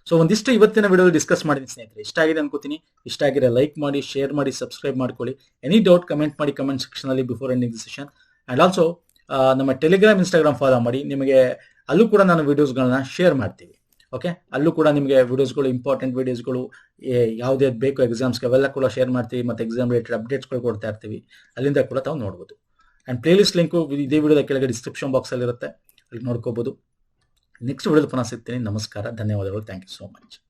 ಸೊ ಒಂದಿಷ್ಟು ಇವತ್ತಿನ ವಿಡಿಯೋ ಡಿಸ್ಕಸ್ ಮಾಡಿದ್ದೀನಿ ಸ್ನೇಹಿತರೆ. ಇಷ್ಟ ಆಗಿದೆ ಅನ್ಕೋತೀನಿ. ಇಷ್ಟ ಆಗಿರೋ ಲೈಕ್ ಮಾಡಿ ಶೇರ್ ಮಾಡಿ ಸಬ್ಸ್ಕ್ರೈಬ್ ಮಾಡ್ಕೊಳ್ಳಿ. ಎನಿ ಡೌಟ್ ಕಮೆಂಟ್ ಮಾಡಿ ಕಮೆಂಟ್ ಸೆಕ್ಷನ್ ಅಲ್ಲಿ before ending session and also ನಮ್ಮ ಟೆಲಿಗ್ರಾಮ್ ಇನ್ಸ್ಟಾಗ್ರಾಮ್ ಫಾಲೋ ಮಾಡಿ. ನಿಮಗೆ ಅಲ್ಲೂ ಕೂಡ ನಾನು ವಿಡಿಯೋಸ್ಗಳನ್ನ ಶೇರ್ ಮಾಡ್ತೀವಿ. ಓಕೆ ಅಲ್ಲೂ ಕೂಡ ನಿಮಗೆ ವಿಡಿಯೋಸ್ಗಳು ಇಂಪಾರ್ಟೆಂಟ್ ವಿಡಿಯೋಸ್ಗಳು ಯಾವುದೇ ಬೇಕು ಎಕ್ಸಾಮ್ಸ್ಗೆ ಅವೆಲ್ಲ ಕೂಡ ಶೇರ್ ಮಾಡ್ತೀವಿ. ಮತ್ತು ಎಕ್ಸಾಮ್ ರಿಲೇಟೆಡ್ ಅಪ್ಡೇಟ್ಸ್ಗಳು ಕೊಡ್ತಾ ಇರ್ತೀವಿ. ಅಲ್ಲಿಂದ ಕೂಡ ತಾವು ನೋಡ್ಬೋದು. ಆ್ಯಂಡ್ ಪ್ಲೇಲಿಸ್ಟ್ ಲಿಂಕು ಇದೇ ವಿಡಿಯೋದ ಕೆಳಗೆ ಡಿಸ್ಕ್ರಿಪ್ಷನ್ ಬಾಕ್ಸಲ್ಲಿರುತ್ತೆ ಅಲ್ಲಿ ನೋಡ್ಕೋಬೋದು. ನೆಕ್ಸ್ಟ್ ವಿಡಿಯೋದ ಪುನಃ ಸಿಗ್ತೀನಿ. ನಮಸ್ಕಾರ. ಧನ್ಯವಾದಗಳು. Thank you so much